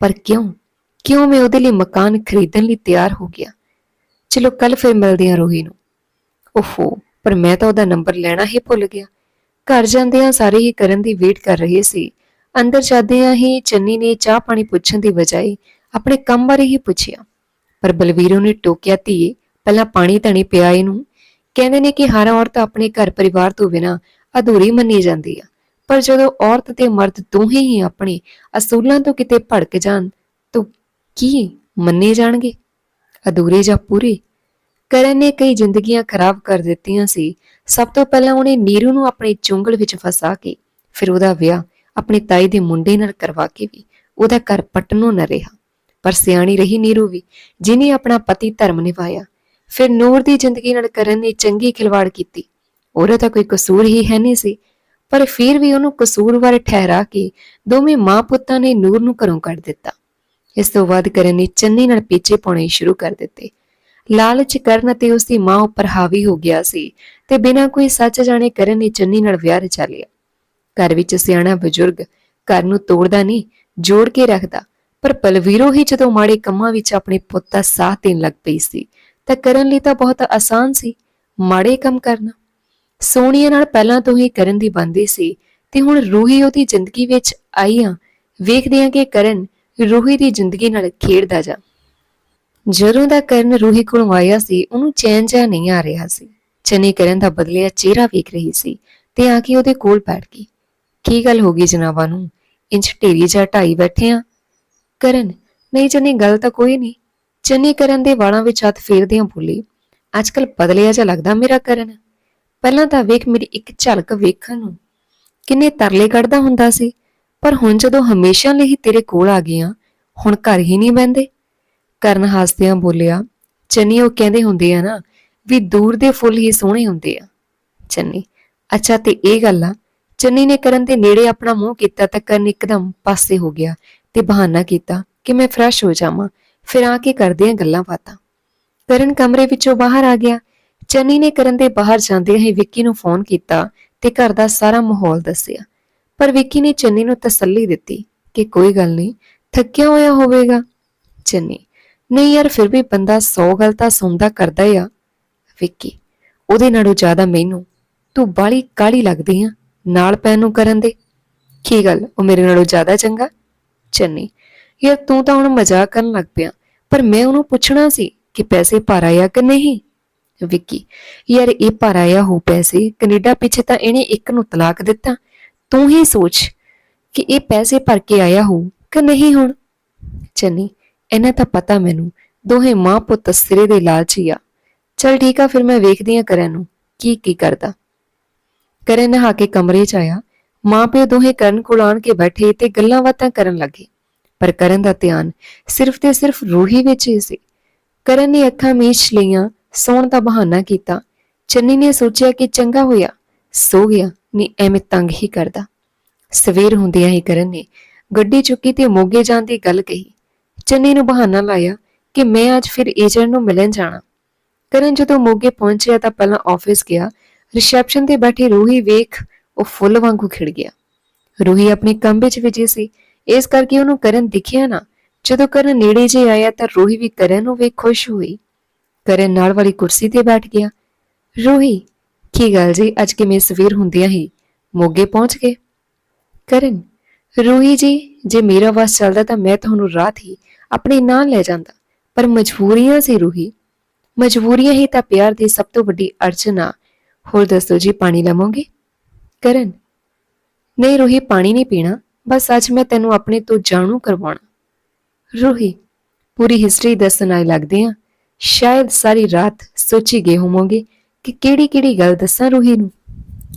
ਪਰ ਕਿਉਂ? ਕਿਉਂ ਮੈਂ ਉਹਦੇ ਲਈ ਮਕਾਨ ਖਰੀਦਣ ਲਈ ਤਿਆਰ ਹੋ ਗਿਆ? ਚਲੋ ਕੱਲ ਫਿਰ ਮਿਲਦੇ ਹਾਂ ਰੂਹੀ ਨੂੰ। ਓਹੋ, ਪਰ ਮੈਂ ਤਾਂ ਉਹਦਾ ਨੰਬਰ ਲੈਣਾ ਹੀ ਭੁੱਲ ਗਿਆ। ਘਰ ਜਾਂਦਿਆਂ ਸਾਰੇ ਹੀ ਕਰਨ ਦੀ ਵੇਟ ਕਰ ਰਹੇ ਸੀ। ਅੰਦਰ ਜਾਂਦਿਆਂ ਹੀ ਚੰਨੀ ਨੇ ਚਾਹ ਪਾਣੀ ਪੁੱਛਣ ਦੀ ਬਜਾਏ ਆਪਣੇ ਕੰਮ ਬਾਰੇ ਹੀ ਪੁੱਛਿਆ। ਪਰ ਬਲਵੀਰੋ ਨੇ ਟੋਕਿਆ, ਧੀਏ, ਪਹਿਲਾਂ ਪਾਣੀ ਧਣੀ ਪਿਆ ਇਹਨੂੰ ਕਹਿੰਦੇ ਨੇ ਕਿ ਹਰ ਔਰਤ ਆਪਣੇ ਘਰ ਪਰਿਵਾਰ ਤੋਂ ਬਿਨਾਂ ਅਧੂਰੀ ਮੰਨੀ ਜਾਂਦੀ ਆ। ਪਰ ਜਦੋਂ ਔਰਤ ਤੇ ਮਰਦ ਦੋਹੇ ਹੀ ਆਪਣੇ ਅਸੂਲਾਂ ਤੋਂ ਕਿਤੇ ਭੜਕ ਜਾਣ, ਤਾਂ ਕੀ ਮੰਨੇ ਜਾਣਗੇ? ਅਧੂਰੇ ਜਾਂ ਪੂਰੇ? ਕਰਨ ਨੇ ਕਈ ਜ਼ਿੰਦਗੀਆਂ ਖਰਾਬ ਕਰ ਦਿੱਤੀਆਂ ਸੀ। ਸਭ ਤੋਂ ਪਹਿਲਾਂ ਉਹਨੇ ਨੀਰੂ ਨੂੰ ਆਪਣੇ ਚੁੰਗਲ ਵਿੱਚ ਫਸਾ ਕੇ, ਫਿਰ ਉਹਦਾ ਵਿਆਹ ਆਪਣੇ ਤਾਈ ਦੇ ਮੁੰਡੇ ਨਾਲ ਕਰਵਾ ਕੇ ਵੀ ਉਹਦਾ ਘਰ ਪਟਨੋਂ ਨਾ ਰਿਹਾ। ਪਰ ਸਿਆਣੀ ਰਹੀ ਨੀਰੂ ਵੀ ਜਿਨੇ ਆਪਣਾ ਪਤੀ ਧਰਮ ਨਿਭਾਇਆ। ਫਿਰ ਨੂਰ ਦੀ ਜ਼ਿੰਦਗੀ ਨਾਲ ਕਰਨ ਨੇ ਚੰਗੀ ਖਿਲਵਾੜ ਕੀਤੀ। ਉਹਦਾ ਤਾਂ ਕੋਈ ਕਸੂਰ ਹੀ ਹੈ ਨਹੀਂ ਸੀ। ਪਰ ਫਿਰ ਵੀ ਉਹਨੂੰ ਕਸੂਰਵਾਰ ਠਹਿਰਾ ਕੇ ਦੋਵੇਂ ਮਾਂ ਪੁੱਤਾਂ ਨੇ ਨੂਰ ਨੂੰ ਘਰੋਂ ਕੱਢ ਦਿੱਤਾ। ਇਸ ਤੋਂ ਬਾਅਦ ਕਰਨ ਨੇ ਚੰਨੀ ਨਾਲ ਪਿੱਛੇ ਪਾਉਣੇ ਸ਼ੁਰੂ ਕਰ ਦਿੱਤੇ। ਲਾਲਚ ਕਰਨ ਅਤੇ ਉਸ ਦੀ ਮਾਂ ਉੱਪਰ ਹਾਵੀ ਹੋ ਗਿਆ ਸੀ ਤੇ ਬਿਨਾਂ ਕੋਈ ਸੱਚ ਜਾਣੇ ਕਰਨ ਨੇ ਚੰਨੀ ਨਾਲ ਵਿਆਹ ਰਚਾ ਲਿਆ। ਘਰ ਵਿੱਚ ਸਿਆਣਾ ਬਜ਼ੁਰਗ ਘਰ ਨੂੰ ਤੋੜਦਾ ਨਹੀਂ, ਜੋੜ ਕੇ ਰੱਖਦਾ। ਪਰ ਪਲਵੀਰੋ ਹੀ ਜਦੋਂ ਮਾੜੇ ਕੰਮਾਂ ਵਿੱਚ ਆਪਣੇ ਪੁੱਤ ਦਾ ਸਾਥ ਦੇਣ ਲੱਗ ਪਈ ਸੀ, ਤਾਂ ਕਰਨ ਲਈ ਤਾਂ ਬਹੁਤ ਆਸਾਨ ਸੀ, ਮਾੜੇ ਕੰਮ ਕਰਨਾ। ਸੋਨੀਆ ਨਾਲ ਪਹਿਲਾਂ ਤੋਂ ਹੀ ਕਰਨ ਦੀ ਬੰਦੀ ਸੀ ਤੇ ਹੁਣ ਰੂਹੀ ਉਹਦੀ ਜ਼ਿੰਦਗੀ ਵਿੱਚ ਆਈ ਆ। ਵੇਖਦੇ ਹਾਂ ਕਿ ਕਰਨ ਰੂਹੀ ਦੀ ਜ਼ਿੰਦਗੀ ਨਾਲ ਖੇਡਦਾ ਜਾ। ਜਦੋਂ ਦਾ ਕਰਨ ਰੂਹੀ ਕੋਲੋਂ ਆਇਆ ਸੀ, ਉਹਨੂੰ ਚੈਨ ਜਿਹਾ ਨਹੀਂ ਆ ਰਿਹਾ ਸੀ। ਚਨੇ ਕਰਨ ਦਾ ਬਦਲਿਆ ਚਿਹਰਾ ਵੇਖ ਰਹੀ ਸੀ ਤੇ ਆ ਕੇ ਉਹਦੇ ਕੋਲ ਬੈਠ ਗਈ। ਕੀ ਗੱਲ ਹੋ ਗਈ ਜਨਾਬਾਂ ਨੂੰ? ਇੰਚ ਢੇਰੀ ਜਾਂ ਢਾਈ ਬੈਠੇ ਆ। ਕਰਨ, ਨਹੀਂ ਚੰਨੀ, ਗੱਲ ਤਾਂ ਕੋਈ ਨਹੀਂ। ਚੰਨੀ ਕਰਨ ਦੇ ਵਾਲਾਂ ਵਿੱਚ ਹੱਥ ਫੇਰਦਿਆਂ ਬੋਲੀ, ਅੱਜ ਕੱਲ ਬਦਲਿਆ ਜਾ ਲੱਗਦਾ ਮੇਰਾ ਕਰਨ। ਪਹਿਲਾਂ ਤਾਂ ਵੇਖ ਮੇਰੀ ਇੱਕ ਝਲਕ ਵੇਖਣ ਨੂੰ। ਕਿੰਨੇ ਤਰਲੇ ਕੱਢਦਾ ਹੁੰਦਾ ਸੀ। ਪਰ ਹੁਣ ਜਦੋਂ ਹਮੇਸ਼ਾ ਲਈ ਤੇਰੇ ਕੋਲ ਆ ਗਈਆਂ ਹੁਣ ਘਰ ਹੀ ਨਹੀਂ ਬੈੰਦੇ ਕਰਨ ਹੱਸਦਿਆਂ ਬੋਲਿਆ, ਚੰਨੀ ਉਹ ਕਹਿੰਦੇ ਹੁੰਦੇ ਆ ਨਾ ਵੀ ਦੂਰ ਦੇ ਫੁੱਲ ਹੀ ਸੋਹਣੇ ਹੁੰਦੇ ਆ। ਚੰਨੀ, ਅੱਛਾ ਤੇ ਇਹ ਗੱਲ ਆ, ਚੰਨੀ ਨੇ ਕਰਨ ਦੇ ਨੇੜੇ ਆਪਣਾ ਮੂੰਹ ਕੀਤਾ ਤਾਂ ਕਰਨ ਇੱਕਦਮ ਪਾਸੇ ਹੋ ਗਿਆ ਤੇ ਬਹਾਨਾ ਕੀਤਾ ਕਿ ਮੈਂ ਫਰੈਸ਼ ਹੋ ਜਾਵਾਂ, ਫਿਰ ਆ ਕੇ ਕਰਦੇ ਆ ਗੱਲਾਂ ਬਾਤਾਂ। ਕਰਨ ਕਮਰੇ ਵਿੱਚੋਂ ਬਾਹਰ ਆ ਗਿਆ ਚੰਨੀ ਨੇ ਕਰਨ ਦੇ ਬਾਹਰ ਜਾਂਦੇ ਹੀ ਵਿੱਕੀ ਨੂੰ ਫੋਨ ਕੀਤਾ ਤੇ ਘਰ ਦਾ ਸਾਰਾ ਮਾਹੌਲ ਦੱਸਿਆ। ਪਰ ਵਿੱਕੀ ਨੇ ਚੰਨੀ ਨੂੰ ਤਸੱਲੀ ਦਿੱਤੀ ਕਿ ਕੋਈ ਗੱਲ ਨਹੀਂ, ਥੱਕਿਆ ਹੋਇਆ ਹੋਵੇਗਾ। ਚੰਨੀ, ਨਹੀਂ ਯਾਰ, ਫਿਰ ਵੀ ਬੰਦਾ 100 ਗੱਲ ਤਾਂ ਸੁਣਦਾ ਕਰਦਾ ਆ। ਵਿੱਕੀ, ਉਹਦੇ ਨਾਲੋਂ ਜ਼ਿਆਦਾ ਮੈਨੂੰ, ਤੂੰ ਬਾਲੀ ਕਾਲੀ ਲੱਗਦੀ ਆ ਨਾਲ ਪੈਣ ਨੂੰ ਕਰਨ ਦੇ। ਕੀ ਗੱਲ, ਉਹ ਮੇਰੇ ਨਾਲੋਂ ਜ਼ਿਆਦਾ ਚੰਗਾ? ਚੰਨੀ, ਯਾਰ ਤੂੰ ਤਾਂ ਹੁਣ ਮਜ਼ਾਕ ਕਰਨ ਲੱਗ ਪਿਆ, ਪਰ ਮੈਂ ਉਹਨੂੰ ਪੁੱਛਣਾ ਸੀ ਕਿ ਪੈਸੇ ਭਰ ਆ ਕਿ ਨਹੀਂ। ਵਿੱਕੀ, ਯਾਰ ਇਹ ਭਰ ਆਇਆ ਹੋ ਪੈਸੇ ਕੈਨੇਡਾ ਪਿੱਛੇ ਤਾਂ ਇਹਨੇ ਇੱਕ ਨੂੰ ਤਲਾਕ ਦਿੱਤਾ। ਤੂੰ ਹੀ ਸੋਚ ਕਿ ਇਹ ਪੈਸੇ ਭਰ ਕੇ ਆਇਆ ਹੋ ਕਿ ਨਹੀਂ ਹੁਣ? ਚੰਨੀ, ਇਹਨਾਂ ਤਾਂ ਪਤਾ ਮੈਨੂੰ, ਦੋਹੇ ਮਾਂ ਪੁੱਤ ਸਿਰੇ ਦੇ ਲਾਲਚੀ ਆ। ਚਲ ਠੀਕ ਆ, ਫਿਰ ਮੈਂ ਵੇਖਦੀ ਆ ਕਰਨ ਨੂੰ, ਕੀ ਕੀ ਕਰਦਾ। ਕਰਨ ਨਹਾ ਕੇ ਕਮਰੇ 'ਚ ਆਇਆ। ਮਾਂ ਪਿਓ ਦੋਹੇ ਕਰਨ ਕੋਲ ਆਣ ਕੇ ਬੈਠੇ ਤੇ ਗੱਲਾਂ ਬਾਤਾਂ ਕਰਨ ਲੱਗੇ। ਪਰ ਕਰਨ ਦਾ ਧਿਆਨ ਸਿਰਫ ਤੇ ਸਿਰਫ ਰੂਹੀ ਵਿੱਚ ਹੀ ਸੀ। ਕਰਨ ਨੇ ਅੱਖਾਂ ਮੀਚ ਲਈਆਂ ਸੌਣ ਦਾ ਬਹਾਨਾ ਕੀਤਾ। ਚੰਨੀ ਨੇ ਸੋਚਿਆ ਕਿ ਚੰਗਾ ਹੋਇਆ। ਸੋ ਗਿਆ ਨਹੀਂ ਐਵੇਂ ਤੰਗ ਹੀ ਕਰਦਾ। ਸਵੇਰ ਹੁੰਦਿਆਂ ਹੀ ਕਰਨ ਨੇ ਗੱਡੀ ਚੁੱਕੀ ਤੇ ਮੋਗੇ ਜਾਣ ਦੀ ਗੱਲ ਕਹੀ। ਚੰਨੀ ਨੂੰ ਬਹਾਨਾ ਲਾਇਆ ਕਿ ਮੈਂ ਅੱਜ ਫਿਰ ਏਜੰਟ ਨੂੰ ਮਿਲਣ ਜਾਣਾ। ਕਰਨ ਜਦੋਂ ਮੋਗੇ ਪਹੁੰਚਿਆ ਤਾਂ ਪਹਿਲਾਂ ਆਫਿਸ ਗਿਆ। ਰਿਸੈਪਸ਼ਨ ਤੇ ਬੈਠੀ ਰੂਹੀ ਵੇਖ, ਉਹ ਫੁੱਲ ਵਾਂਗੂ ਖਿੜ ਗਿਆ। ਰੂਹੀ ਆਪਣੇ ਕੰਮ ਵਿੱਚ ਵਿਜੀ ਸੀ। ਇਸ ਕਰਕੇ ਉਹਨੂੰ ਕਰਨ ਦਿਖਿਆ ਨਾ। ਜਦੋਂ ਕਰਨ ਨੇੜੇ ਜੇ ਆਇਆ ਤਾਂ ਰੂਹੀ ਵੀ ਕਰਨ ਨੂੰ ਵੇਖ ਖੁਸ਼ ਹੋਈ। ਕਰਨ ਨਾਲ ਵਾਲੀ ਕੁਰਸੀ ਤੇ ਬੈਠ ਗਿਆ। ਰੂਹੀ, ਕੀ ਗੱਲ ਜੀ? ਅੱਜ ਕਿਵੇਂ ਸਵੇਰ ਹੁੰਦਿਆਂ ਹੀ ਮੋਗੇ ਪਹੁੰਚ ਗਏ? ਕਰਨ, ਰੂਹੀ ਜੀ, ਜੇ ਮੇਰਾ ਵਸ ਚੱਲਦਾ ਤਾਂ ਮੈਂ ਤੁਹਾਨੂੰ ਰਾਤ ਹੀ ਆਪਣੇ ਨਾਲ ਲੈ ਜਾਂਦਾ। ਪਰ ਮਜਬੂਰੀਆਂ ਸੀ ਰੂਹੀ। ਮਜਬੂਰੀਆਂ ਹੀ ਤਾਂ ਪਿਆਰ ਦੀ ਸਭ ਤੋਂ ਵੱਡੀ ਅੜਚਨ ਆ ਹੋਰ ਦੱਸੋ ਜੀ, ਪਾਣੀ ਲਵੋਗੇ? ਕਰਨ, ਨਹੀਂ ਰੂਹੀ, ਪਾਣੀ ਨਹੀਂ ਪੀਣਾ। ਬਸ ਅੱਜ ਮੈਂ ਤੈਨੂੰ ਆਪਣੇ ਤੋਂ ਜਾਣੂ ਕਰਵਾਉਣਾ। ਰੂਹੀ, ਪੂਰੀ ਹਿਸਟਰੀ ਦੱਸਣ ਆਏ ਲੱਗਦੇ ਆ। ਸ਼ਾਇਦ ਸਾਰੀ ਰਾਤ ਸੋਚੀ ਗਏ ਹੋਵੋਗੇ ਕਿ ਕਿਹੜੀ ਕਿਹੜੀ ਗੱਲ ਦੱਸਾਂ ਰੂਹੀ ਨੂੰ।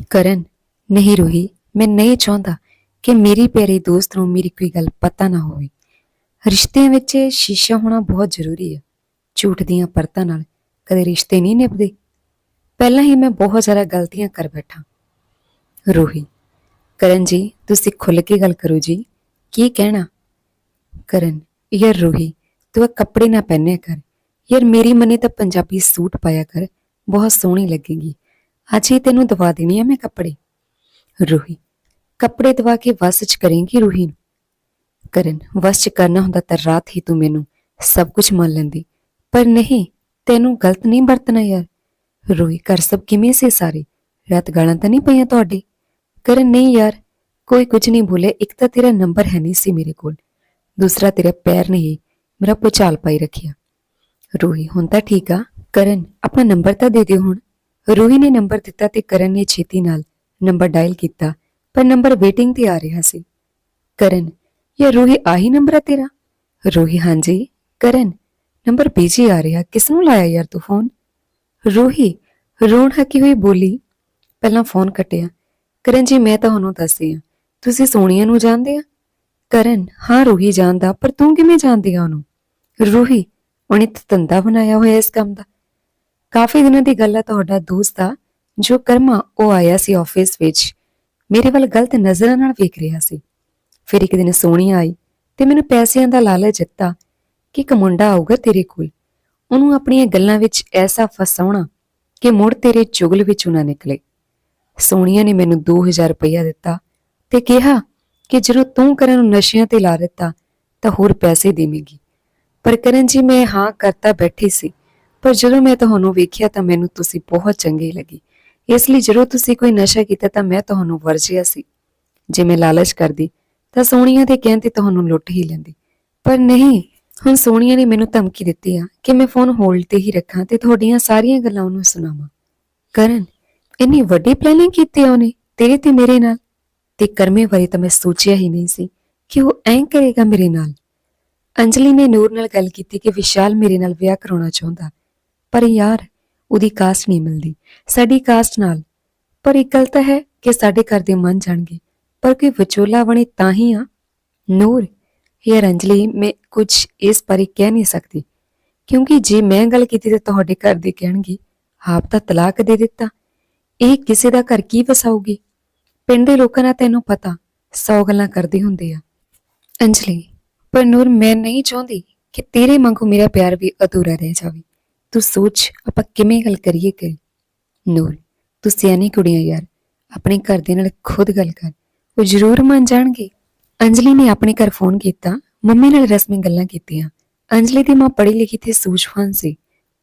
ਕਰਨ, ਨਹੀਂ ਰੂਹੀ, ਮੈਂ ਨਹੀਂ ਚਾਹੁੰਦਾ ਕਿ ਮੇਰੀ ਪਿਆਰੀ ਦੋਸਤ ਨੂੰ ਮੇਰੀ ਕੋਈ ਗੱਲ ਪਤਾ ਨਾ ਹੋਵੇ। ਰਿਸ਼ਤਿਆਂ ਵਿੱਚ ਸ਼ੀਸ਼ਾ ਹੋਣਾ ਬਹੁਤ ਜ਼ਰੂਰੀ ਹੈ ਝੂਠ ਦੀਆਂ ਪਰਤਾਂ ਨਾਲ ਕਦੇ ਰਿਸ਼ਤੇ ਨਹੀਂ ਨਿਭਦੇ। ਪਹਿਲਾਂ ਹੀ ਮੈਂ ਬਹੁਤ ਜ਼ਿਆਦਾ ਗਲਤੀਆਂ ਕਰ ਬੈਠਾ। ਰੂਹੀ, ਕਰਨ ਜੀ, ਤੁਸੀਂ ਖੁੱਲ ਕੇ ਗੱਲ ਕਰੋ ਜੀ। ਕੀ ਕਹਿਣਾ? ਕਰਨ, ਯਾਰ ਰੂਹੀ, ਤੂੰ ਇਹ ਕੱਪੜੇ ਨਾ ਪਹਿਨਿਆ ਕਰ। ਯਾਰ ਮੇਰੀ ਮੰਨੇ ਤਾਂ ਪੰਜਾਬੀ ਸੂਟ ਪਾਇਆ ਕਰ, ਬਹੁਤ ਸੋਹਣੀ ਲੱਗੇਗੀ। ਅੱਜ ਹੀ ਤੈਨੂੰ ਦਵਾ ਦੇਣੀ ਆ ਮੈਂ ਕੱਪੜੇ। ਰੂਹੀ, ਕੱਪੜੇ ਦਵਾ ਕੇ ਵਸ ਚ ਕਰੇਂਗੀ ਰੂਹੀ ਨੂੰ। ਕਰਨ, ਵਸ ਚ ਕਰਨਾ ਹੁੰਦਾ ਤਾਂ ਰਾਤ ਹੀ ਤੂੰ ਮੈਨੂੰ ਸਭ ਕੁਝ ਮੰਨ ਲੈਂਦੀ। ਪਰ ਨਹੀਂ, ਤੈਨੂੰ ਗਲਤ ਨਹੀਂ ਵਰਤਣਾ ਯਾਰ। ਰੂਹੀ ਕਰ ਸਭ ਕਿਵੇਂ ਸੀ ਸਾਰੇ? ਰਾਤ ਗਾਲਾਂ ਤਾਂ ਨਹੀਂ ਪਈਆਂ ਤੁਹਾਡੇ? ਕਰਨ, ਨਹੀਂ ਯਾਰ, ਕੋਈ ਕੁਝ ਨਹੀਂ ਭੁੱਲੇ ਇੱਕ ਤਾਂ ਤੇਰਾ ਨੰਬਰ ਹੈ ਨਹੀਂ ਸੀ ਮੇਰੇ ਕੋਲ। ਦੂਸਰਾ ਤੇਰਾ ਪੈਰ ਨੇ ਹੀ ਮੇਰਾ ਪੁਚਾਲ ਪਾਈ ਰੱਖਿਆ। ਰੂਹੀ, ਹੁਣ ਤਾਂ ਠੀਕ ਆ। ਕਰਨ ਆਪਣਾ ਨੰਬਰ ਤਾਂ ਦੇ ਦਿਓ ਹੁਣ। ਰੂਹੀ ਨੇ ਨੰਬਰ ਦਿੱਤਾ ਤੇ ਕਰਨ ਨੇ ਛੇਤੀ ਨਾਲ ਨੰਬਰ ਡਾਇਲ ਕੀਤਾ, ਪਰ ਨੰਬਰ ਵੇਟਿੰਗ ਤੇ ਆ ਰਿਹਾ ਸੀ। ਕਰਨ ਇਹ ਰੂਹੀ ਆਹੀ ਨੰਬਰ ਆ ਤੇਰਾ? ਰੂਹੀ, ਹਾਂਜੀ। ਕਰਨ, ਨੰਬਰ ਬੀਜੀ ਆ ਰਿਹਾ, ਕਿਸ ਨੂੰ ਲਾਇਆ ਯਾਰ ਤੂੰ ਫੋਨ ਰੂਹੀ, ਰੋਣ ਹੱਕੀ ਹੋਈ ਬੋਲੀ। ਪਹਿਲਾਂ ਫੋਨ ਕੱਟਿਆ। ਕਰਨ ਜੀ, ਮੈਂ ਤਾਂ ਤੁਹਾਨੂੰ ਦੱਸਦੀ ਆ ਤੁਸੀਂ ਸੋਨੀਆ ਨੂੰ ਜਾਣਦੇ ਆ? ਕਰਨ, ਹਾਂ ਰੂਹੀ ਜਾਣਦਾ, ਪਰ ਤੂੰ ਕਿਵੇਂ ਜਾਣਦੀ ਆ ਉਹਨੂੰ? ਰੂਹੀ ਉਹਨੇ ਤਾਂ ਧੰਦਾ ਬਣਾਇਆ ਹੋਇਆ ਇਸ ਕੰਮ ਦਾ। ਕਾਫੀ ਦਿਨਾਂ ਦੀ ਗੱਲ ਹੈ ਤੁਹਾਡਾ ਦੋਸਤ ਆ ਜੋ ਕਰਮਾ ਉਹ ਆਇਆ ਸੀ ਆਫਿਸ ਵਿੱਚ। ਮੇਰੇ ਵੱਲ ਗਲਤ ਨਜ਼ਰਾਂ ਨਾਲ ਵੇਖ ਰਿਹਾ ਸੀ। ਫਿਰ ਇੱਕ ਦਿਨ ਸੋਹਣੀ ਆਈ ਤੇ ਮੈਨੂੰ ਪੈਸਿਆਂ ਦਾ ਲਾਲਚ ਦਿੱਤਾ ਕਿ ਇੱਕ ਮੁੰਡਾ ਆਊਗਾ ਤੇਰੇ ਕੋਲ। ਉਹਨੂੰ ਆਪਣੀਆਂ ਗੱਲਾਂ ਵਿੱਚ ਐਸਾ ਫਸਾਉਣਾ ਕਿ ਮੁੜ ਤੇਰੇ ਚੁਗਲ ਵਿੱਚ ਨਾ ਨਿਕਲੇ। ਸੋਹਣੀਆ ਨੇ ਮੈਨੂੰ 2000 ਰੁਪਇਆ ਦਿੱਤਾ ਤੇ ਕਿਹਾ ਕਿ ਜਦੋਂ ਤੂੰ ਕਰਨ ਨੂੰ ਨਸ਼ਿਆਂ ਤੇ ਲਾ ਦਿੱਤਾ ਤਾਂ ਹੋਰ ਪੈਸੇ ਦੇਵੇਂਗੀ। ਪਰ ਕਰਨ ਜੀ ਮੈਂ ਹਾਂ ਕਰਤਾ ਬੈਠੀ ਸੀ। ਪਰ ਜਦੋਂ ਮੈਂ ਤੁਹਾਨੂੰ ਵੇਖਿਆ ਤਾਂ ਮੈਨੂੰ ਤੁਸੀਂ ਬਹੁਤ ਚੰਗੇ ਲੱਗੀ। ਇਸ ਲਈ ਜਦੋਂ ਤੁਸੀਂ ਕੋਈ ਨਸ਼ਾ ਕੀਤਾ ਤਾਂ ਮੈਂ ਤੁਹਾਨੂੰ ਵਰਜਿਆ ਸੀ। ਜੇ ਮੈਂ ਲਾਲਚ ਕਰਦੀ, ਤਾਂ ਸੋਨੀਆ ਦੇ ਕਹਿਣ ਤੇ ਤੁਹਾਨੂੰ ਲੁੱਟ ਹੀ ਲੈਂਦੀ। ਪਰ ਨਹੀਂ, ਹੁਣ ਸੋਨੀਆ ਨੇ ਮੈਨੂੰ ਧਮਕੀ ਦਿੱਤੀ ਆ ਕਿ ਮੈਂ ਫੋਨ ਹੋਲਡ ਤੇ ਹੀ ਰੱਖਾਂ ਤੇ ਤੁਹਾਡੀਆਂ ਸਾਰੀਆਂ ਗੱਲਾਂ ਉਹਨੂੰ ਸੁਣਾਵਾਂ। ਕਰਨ, ਇੰਨੀ ਵੱਡੀ ਪਲੈਨਿੰਗ ਕੀਤੀ ਉਹਨੇ, ਤੇਰੇ ਤੇ ਮੇਰੇ ਨਾਲ? ਤੇ ਕਰਮੇ ਬਾਰੇ ਤਾਂ ਮੈਂ ਸੋਚਿਆ ਹੀ ਨਹੀਂ ਸੀ ਕਿ ਉਹ ਐਂ ਕਰੇਗਾ ਮੇਰੇ ਨਾਲ। ਅੰਜਲੀ ਨੇ ਨੂਰ ਨਾਲ ਗੱਲ ਕੀਤੀ ਕਿ ਵਿਸ਼ਾਲ ਮੇਰੇ ਨਾਲ ਵਿਆਹ ਕਰਾਉਣਾ ਚਾਹੁੰਦਾ। ਪਰ ਯਾਰ, ਉਹਦੀ ਕਾਸਟ ਨਹੀਂ ਮਿਲਦੀ। ਸਾਡੀ ਕਾਸਟ ਨਾਲ। ਪਰ ਇੱਕ ਗੱਲ ਤਾਂ ਹੈ ਕਿ ਸਾਡੇ ਘਰ ਦੇ ਮੰਨ ਜਾਣਗੇ। ਪਰ ਕੋਈ ਵਿਚੋਲਾ ਬਣੇ ਤਾਂ ਹੀ ਆ। ਨੂਰ, ਯਾਰ ਅੰਜਲੀ, ਮੈਂ ਕੁਝ ਇਸ ਬਾਰੇ ਕਹਿ ਨਹੀਂ ਸਕਦੀ। ਕਿਉਂਕਿ ਜੇ ਮੈਂ ਗੱਲ ਕੀਤੀ ਤਾਂ ਤੁਹਾਡੇ ਘਰ ਦੇ ਕਹਿਣਗੇ, ਆਪ ਤਾਂ ਤਲਾਕ ਦੇ ਦਿੱਤਾ। ਇਹ ਕਿਸੇ ਦਾ ਘਰ ਕੀ ਵਸਾਉਗੀ ਪਿੰਡ ਦੇ ਲੋਕਾਂ ਨਾਲ ਤੈਨੂੰ ਪਤਾ, ਸੌ ਗੱਲਾਂ ਕਰਦੇ ਹੁੰਦੇ ਆ। ਅੰਜਲੀ ਪਰ ਨੂਰ, ਮੈਂ ਨਹੀਂ ਚਾਹੁੰਦੀ ਕਿ ਤੇਰੇ ਵਾਂਗੂ ਮੇਰਾ ਪਿਆਰ ਵੀ ਅਧੂਰਾ ਰਹਿ ਜਾਵੇ। ਤੂੰ ਸੋਚ, ਆਪਾਂ ਕਿਵੇਂ ਗੱਲ ਕਰੀਏ ਕਰੀ ਨੂਰ, ਤੂੰ ਸਿਆਣੀ ਕੁੜੀਆਂ ਯਾਰ। ਆਪਣੇ ਘਰ ਦੇ ਨਾਲ ਖੁਦ ਗੱਲ ਕਰ। ਉਹ ਜ਼ਰੂਰ ਮੰਨ ਜਾਣਗੇ। ਅੰਜਲੀ ਨੇ ਆਪਣੇ ਘਰ ਫੋਨ ਕੀਤਾ। ਮੰਮੀ ਨਾਲ ਰਸਮੀ ਗੱਲਾਂ ਕੀਤੀਆਂ। ਅੰਜਲੀ ਦੀ ਮਾਂ ਪੜ੍ਹੀ ਲਿਖੀ ਤੇ ਸੂਝਵਾਨ ਸੀ।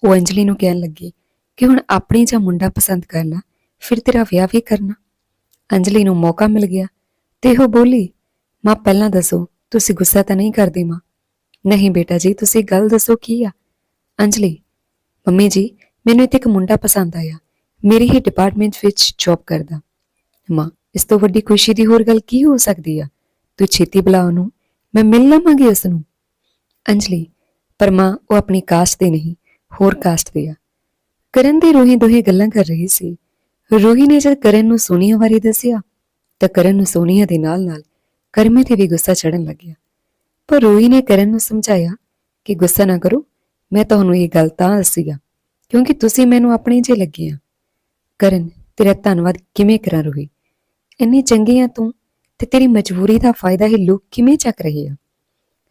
ਉਹ ਅੰਜਲੀ ਨੂੰ ਕਹਿਣ ਲੱਗੀ ਕਿ ਹੁਣ ਆਪਣੀ ਜਾਂ ਮੁੰਡਾ ਪਸੰਦ ਕਰ ਲੈ, ਫਿਰ ਤੇਰਾ ਵਿਆਹ ਵੀ ਕਰਨਾ। ਅੰਜਲੀ ਨੂੰ ਮੌਕਾ ਮਿਲ ਗਿਆ ਤੇ ਉਹ ਬੋਲੀ, ਮਾਂ, ਪਹਿਲਾਂ ਦੱਸੋ ਤੁਸੀਂ ਗੁੱਸਾ ਤਾਂ ਨਹੀਂ ਕਰਦੇ ਮਾਂ? ਨਹੀਂ ਬੇਟਾ ਜੀ, ਤੁਸੀਂ ਗੱਲ ਦੱਸੋ ਕੀ ਆ? ਅੰਜਲੀ, ਮੰਮੀ ਜੀ, ਮੈਨੂੰ ਇੱਥੇ ਇੱਕ ਮੁੰਡਾ ਪਸੰਦ ਆਇਆ। ਮੇਰੀ ਹੀ ਡਿਪਾਰਟਮੈਂਟ ਵਿੱਚ ਜੌਬ ਕਰਦਾ। ਮਾਂ, ਇਸ ਤੋਂ ਵੱਡੀ ਖੁਸ਼ੀ ਦੀ ਹੋਰ ਗੱਲ ਕੀ ਹੋ ਸਕਦੀ ਆ? ਤੂੰ ਛੇਤੀ ਬੁਲਾ ਉਹਨੂੰ। ਮੈਂ ਮਿਲ ਲਵਾਂਗੀ ਉਸ ਨੂੰ ਅੰਜਲੀ, ਪਰ ਮਾਂ, ਉਹ ਆਪਣੀ ਕਾਸਟ ਦੀ ਨਹੀਂ, ਹੋਰ ਕਾਸਟ ਦੀ ਆ। ਕਰਨ ਦੇ ਰੋਹੀ ਦੋਹੇ ਗੱਲਾਂ ਕਰ ਰਹੀ ਸੀ। ਰੋਹੀ ਨੇ ਜਦ ਕਰਨ ਨੂੰ ਸੋਨੀਆ ਬਾਰੇ ਦੱਸਿਆ, ਤਾਂ ਕਰਨ ਨੂੰ ਸੋਨੀਆ ਦੇ ਨਾਲ-ਨਾਲ ਕਰਮੇ ਤੇ ਵੀ ਗੁੱਸਾ ਚੜਨ ਲੱਗਿਆ ਪਰ ਰੋਹੀ ਨੇ ਕਰਨ ਨੂੰ ਸਮਝਾਇਆ ਕਿ ਗੁੱਸਾ ਨਾ ਕਰੋ ਮੈਂ ਤੁਹਾਨੂੰ ਇਹ ਗੱਲ ਤਾਂ ਦੱਸੀਗਾ ਕਿਉਂਕਿ ਤੁਸੀਂ ਮੈਨੂੰ ਆਪਣੇ ਜੇ ਲੱਗੇ ਆ ਕਰਨ ਤੇਰਾ ਧੰਨਵਾਦ ਕਿਵੇਂ ਕਰਾਂ ਰੋਹੀ ਇੰਨੀ ਚੰਗੀ ਆ ਤੂੰ ਤੇ ਤੇਰੀ ਮਜਬੂਰੀ ਦਾ ਫਾਇਦਾ ਹੀ ਲੋਕ ਕਿਵੇਂ ਚੱਕ ਰਹੇ ਆ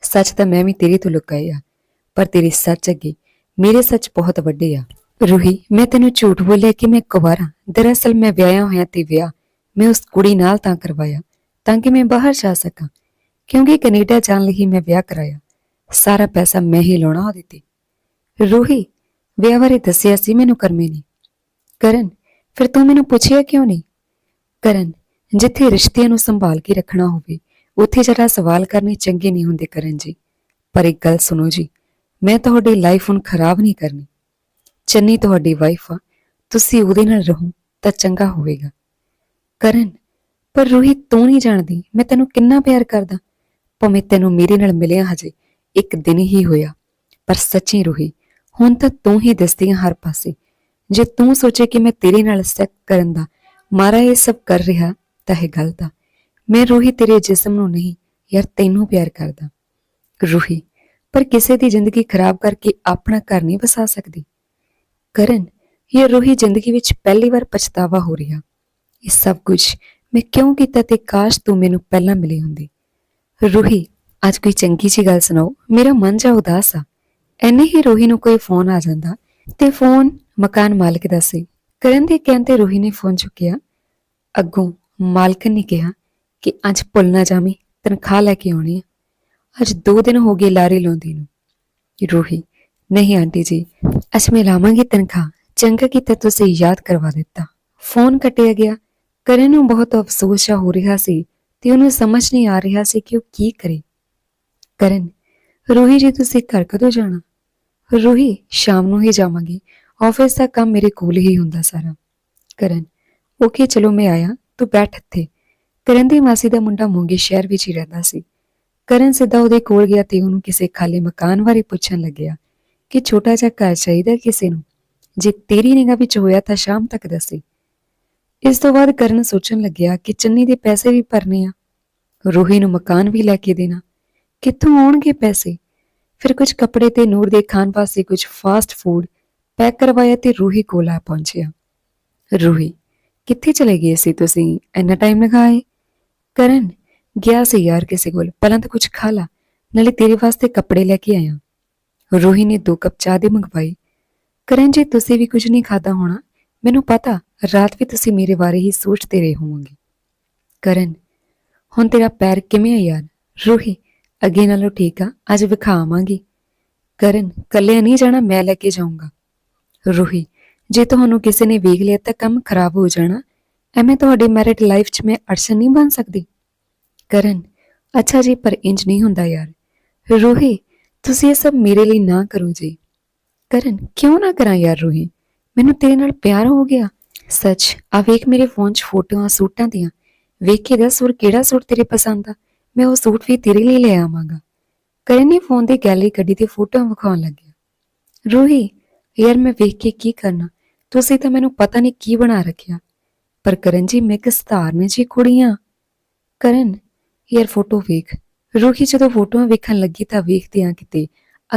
ਸੱਚ ਤਾਂ ਮੈਂ ਵੀ ਤੇਰੇ ਤੋਂ ਲੁਕਾਏ ਆ ਪਰ ਤੇਰੀ ਸੱਚ ਅੱਗੇ ਮੇਰੇ ਸੱਚ ਬਹੁਤ ਵੱਡੇ ਆ ਰੂਹੀ ਮੈਂ ਤੈਨੂੰ ਝੂਠ ਬੋਲਿਆ ਕਿ ਮੈਂ ਕੁਵਾਰਾ ਦਰਅਸਲ ਮੈਂ ਵਿਆਹਿਆ ਹੋਇਆ ਤੇ ਵਿਆਹ ਮੈਂ ਉਸ ਕੁੜੀ ਨਾਲ ਤਾਂ ਕਰਵਾਇਆ ਤਾਂ ਕਿ ਮੈਂ ਬਾਹਰ ਜਾ ਸਕਾਂ। ਕਿਉਂਕਿ ਕੈਨੇਡਾ ਜਾਣ ਲਈ ਮੈਂ ਵਿਆਹ ਕਰਾਇਆ। ਸਾਰਾ ਪੈਸਾ ਮੈਂ ਹੀ ਲਾਉਣਾ ਉਹਦੇ ਤੇ। ਰੂਹੀ, ਵਿਆਹ ਬਾਰੇ ਦੱਸਿਆ ਸੀ ਮੈਨੂੰ ਕਰਮੇ ਨੇ। ਕਰਨ, ਫਿਰ ਤੂੰ ਮੈਨੂੰ ਪੁੱਛਿਆ ਕਿਉਂ ਨਹੀਂ? ਕਰਨ, ਜਿੱਥੇ ਰਿਸ਼ਤਿਆਂ ਨੂੰ ਸੰਭਾਲ ਕੇ ਰੱਖਣਾ ਹੋਵੇ, ਉੱਥੇ ਜਰਾ ਸਵਾਲ ਕਰਨੇ ਚੰਗੇ ਨਹੀਂ ਹੁੰਦੇ ਕਰਨ ਜੀ। ਪਰ ਇੱਕ ਗੱਲ ਸੁਣੋ ਜੀ, ਮੈਂ ਤੁਹਾਡੀ ਲਾਈਫ ਹੁਣ ਖਰਾਬ ਨਹੀਂ ਕਰਨੀ। ਚੰਨੀ ਤੁਹਾਡੀ ਵਾਈਫ ਆ, ਤੁਸੀਂ ਉਹਦੇ ਨਾਲ ਰਹੋ ਤਾਂ ਚੰਗਾ ਹੋਵੇਗਾ। ਕਰਨ ਪਰ ਰੂਹੀ ਤੂੰ ਨਹੀਂ ਜਾਣਦੀ, ਮੈਂ ਤੈਨੂੰ ਕਿੰਨਾ ਪਿਆਰ ਕਰਦਾ। ਭਾਵੇਂ ਤੈਨੂੰ ਮੇਰੇ ਨਾਲ ਮਿਲਿਆ ਹਜੇ, ਇੱਕ ਦਿਨ ਹੀ ਹੋਇਆ। ਪਰ ਸੱਚੀ ਰੋਹੀ, ਹੁਣ ਤਾਂ ਤੂੰ ਹੀ ਦਿਸਦੀ ਆ ਹਰ ਪਾਸੇ। ਜੇ ਤੂੰ ਸੋਚੇ ਕਿ ਮੈਂ ਤੇਰੇ ਨਾਲ ਸੈਕ ਕਰਨ ਦਾ ਮਾਰਾ ਇਹ ਸਭ ਕਰ ਰਿਹਾ, ਤਾਂ ਇਹ ਗਲਤ ਆ ਮੈਂ ਰੂਹੀ ਤੇਰੇ ਜਿਸਮ ਨੂੰ ਨਹੀਂ, ਯਾਰ ਤੈਨੂੰ ਪਿਆਰ ਕਰਦਾ। ਰੂਹੀ, ਪਰ ਕਿਸੇ ਦੀ ਜ਼ਿੰਦਗੀ ਖਰਾਬ ਕਰਕੇ ਆਪਣਾ ਘਰ ਨਹੀਂ ਵਸਾ ਸਕਦੀ। ਕਰਨ ਇਹ ਰੂਹੀ ਜ਼ਿੰਦਗੀ ਵਿੱਚ ਪਹਿਲੀ ਵਾਰ ਪਛਤਾਵਾ ਹੋ ਰਿਹਾ। ਇਹ ਸਭ ਕੁਝ ਮੈਂ ਕਿਉਂ ਕੀਤਾ ਤੇ ਕਾਸ਼ ਤੂੰ ਮੈਨੂੰ ਪਹਿਲਾਂ ਮਿਲੀ ਹੁੰਦੀ? ਰੂਹੀ, ਅੱਜ ਕੋਈ ਚੰਗੀ ਜੀ ਗੱਲ ਸੁਣਾਓ। ਮੇਰਾ ਮਨ ਜਾ ਉਦਾਸ ਆ। ਐਨੇ ਹੀ ਰੂਹੀ ਨੂੰ ਕੋਈ ਫੋਨ ਆ ਜਾਂਦਾ ਤੇ ਫੋਨ ਮਕਾਨ ਮਾਲਕ ਦਾ ਸੀ। ਕਰਨ ਦੇ ਕਹਿਣ ਤੇ ਰੂਹੀ ਨੇ ਫੋਨ ਚੁੱਕਿਆ। ਅੱਗੋਂ ਮਾਲਕਨ ਨੇ ਕਿਹਾ ਕਿ ਅੱਜ ਭੁੱਲ ਨਾ ਜਾਵੀਂ, ਤਨਖਾਹ ਲੈ ਕੇ ਆਉਣੀ ਆ। ਅੱਜ 2 ਦਿਨ ਹੋ ਗਏ ਲਾਰੀ ਲਾਉਂਦੀ ਨੂੰ। ਰੂਹੀ, ਨਹੀਂ ਆਂਟੀ ਜੀ, ਅੱਜ ਮੈਂ ਲਾਵਾਂਗੀ ਤਨਖਾਹ। ਚੰਗਾ ਕੀਤਾ ਤੁਸੀਂ ਯਾਦ ਕਰਵਾ ਦਿੱਤਾ। ਫੋਨ ਕੱਟਿਆ ਗਿਆ। ਕਰਨ ਨੂੰ ਬਹੁਤ ਅਫਸੋਸ ਹੋ ਰਿਹਾ ਸੀ ਤੇ ਉਹਨੂੰ ਸਮਝ ਨਹੀਂ ਆ ਰਿਹਾ ਸੀ ਕਿ ਉਹ ਕੀ ਕਰੇ। ਕਰਨ, ਰੋਹੀ ਜੀ, ਤੁਸੀਂ ਘਰ ਕਦੋਂ ਜਾਣਾ? ਰੋਹੀ, ਸ਼ਾਮ ਨੂੰ ਹੀ ਜਾਵਾਂਗੀ। ਆਫਿਸ ਦਾ ਕੰਮ ਮੇਰੇ ਕੋਲ ਹੀ ਹੁੰਦਾ ਸਾਰਾ। ਕਰਨ, ਓਕੇ, ਚਲੋ ਮੈਂ ਆਇਆ। ਤੂੰ ਬੈਠ ਇੱਥੇ। ਕਰਨ ਦੀ ਮਾਸੀ ਦਾ ਮੁੰਡਾ ਮੋਂਗੇ ਸ਼ਹਿਰ ਵਿੱਚ ਹੀ ਰਹਿੰਦਾ ਸੀ। ਕਰਨ ਸਿੱਧਾ ਉਹਦੇ ਕੋਲ ਗਿਆ ਤੇ ਉਹਨੂੰ ਕਿਸੇ ਖਾਲੀ ਮਕਾਨ ਬਾਰੇ ਪੁੱਛਣ ਲੱਗਿਆ ਕਿ ਛੋਟਾ ਜਿਹਾ ਘਰ ਚਾਹੀਦਾ ਕਿਸੇ ਨੂੰ? ਜੇ ਤੇਰੀ ਨਿਗਾਹ ਵਿੱਚ ਹੋਇਆ ਤਾਂ ਸ਼ਾਮ ਤੱਕ ਦੱਸੀ। ਇਸ ਤੋਂ ਬਾਅਦ ਕਰਨ ਸੋਚਣ ਲੱਗਿਆ ਕਿ ਚੰਨੀ ਦੇ ਪੈਸੇ ਵੀ ਭਰਨੇ ਆ। ਰੋਹੀ ਨੂੰ ਮਕਾਨ ਵੀ ਲੈ ਕੇ ਦੇਣਾ। ਕਿੱਥੋਂ ਆਉਣਗੇ ਪੈਸੇ? ਫਿਰ ਕੁਝ ਕੱਪੜੇ ਤੇ ਨੂਰ ਦੇ ਖਾਣ ਵਾਸਤੇ ਕੁਝ ਫਾਸਟ ਫੂਡ ਪੈਕ ਕਰਵਾਇਆ ਤੇ ਰੂਹੀ ਕੋਲ ਆ ਪਹੁੰਚਿਆ। ਰੂਹੀ, ਕਿੱਥੇ ਚਲੇ ਗਏ ਸੀ ਤੁਸੀਂ? ਇੰਨਾ ਟਾਈਮ ਲਗਾਏ? ਕਰਨ, ਗਿਆ ਸੀ ਯਾਰ ਕਿਸੇ ਕੋਲ। ਪਹਿਲਾਂ ਤਾਂ ਕੁਝ ਖਾ ਲਾ, ਨਾਲੇ ਤੇਰੇ ਵਾਸਤੇ ਕੱਪੜੇ ਲੈ ਕੇ ਆਇਆ। ਰੂਹੀ ਨੇ ਦੋ ਕੱਪ ਚਾਹ ਦੇ ਮੰਗਵਾਈ ਕਰਨ, ਜੇ ਤੁਸੀਂ ਵੀ ਕੁਝ ਨਹੀਂ ਖਾਦਾ ਹੋਣਾ ਮੈਨੂੰ ਪਤਾ, ਰਾਤ ਵੀ ਤੁਸੀਂ ਮੇਰੇ ਬਾਰੇ ਹੀ ਸੋਚਦੇ ਰਹੇ ਹੋਵੋਗੇ। ਕਰਨ, ਹੁਣ ਤੇਰਾ ਪੈਰ ਕਿਵੇਂ ਆ ਯਾਰ? ਰੂਹੀ, ਅੱਗੇ ਨਾਲੋਂ ਠੀਕ ਆ, ਅੱਜ ਵਿਖਾਵਾਂਗੀ। ਕਰਨ ਕੱਲੇ ਨਹੀਂ ਜਾਣਾ, ਮੈਂ ਲੈ ਕੇ ਜਾਊਂਗਾ। ਰੂਹੀ, ਜੇ ਤੁਹਾਨੂੰ ਕਿਸੇ ਨੇ ਵੇਖ ਲਿਆ ਤਾਂ ਕੰਮ ਖਰਾਬ ਹੋ ਜਾਣਾ। ਐਵੇਂ ਤੁਹਾਡੀ ਮੈਰਿਟ ਲਾਈਫ 'ਚ ਮੈਂ ਅੜਸਨ ਨਹੀਂ ਬਣ ਸਕਦੀ। ਕਰਨ, ਅੱਛਾ ਜੀ, ਪਰ ਇੰਜ ਨਹੀਂ ਹੁੰਦਾ ਯਾਰ। ਰੂਹੀ, ਤੁਸੀਂ ਇਹ ਸਭ ਮੇਰੇ ਲਈ ਨਾ ਕਰੋ ਜੀ। ਕਰਨ, ਕਿਉਂ ਨਾ ਕਰਾਂ ਯਾਰ ਰੂਹੀ? ਮੈਨੂੰ ਤੇਰੇ ਨਾਲ ਪਿਆਰ ਹੋ ਗਿਆ। ਸੱਚ, ਆ ਵੇਖ ਮੇਰੇ ਫੋਨ 'ਚ ਫੋਟੋਆਂ, ਸੂਟਾਂ ਦੀਆਂ। ਵੇਖ ਕੇ ਦੱਸ ਹੋਰ ਕਿਹੜਾ ਸੂਟ ਤੇਰੇ ਪਸੰਦ ਆ? ਮੈਂ ਉਹ ਸੂਟ ਵੀ ਤੇਰੇ ਲਈ ਲੈ ਆਵਾਂਗਾ। ਕਰਨ ਨੇ ਫੋਨ ਦੀ ਗੈਲਰੀ ਕੱਢੀ ਤੇ ਫੋਟੋਆਂ ਵਿਖਾਉਣ ਲੱਗਿਆ। ਰੂਹੀ, ਯਾਰ ਮੈਂ ਵੇਖ ਕੇ ਕੀ ਕਰਨਾ? ਤੁਸੀਂ ਤਾਂ ਮੈਨੂੰ ਪਤਾ ਨਹੀਂ ਕੀ ਬਣਾ ਰੱਖਿਆ। ਪਰ ਕਰਨ ਜੀ, ਮੈਂ ਕਿਸ ਧਾਰਨੇ ਜੀ ਕੁੜੀਆਂ ਕਰਨ, ਯਾਰ ਫੋਟੋ ਵੇਖ। ਰੂਹੀ ਜਦੋਂ ਫੋਟੋਆਂ ਵੇਖਣ ਲੱਗੀ ਤਾਂ ਵੇਖਦਿਆਂ ਕਿਤੇ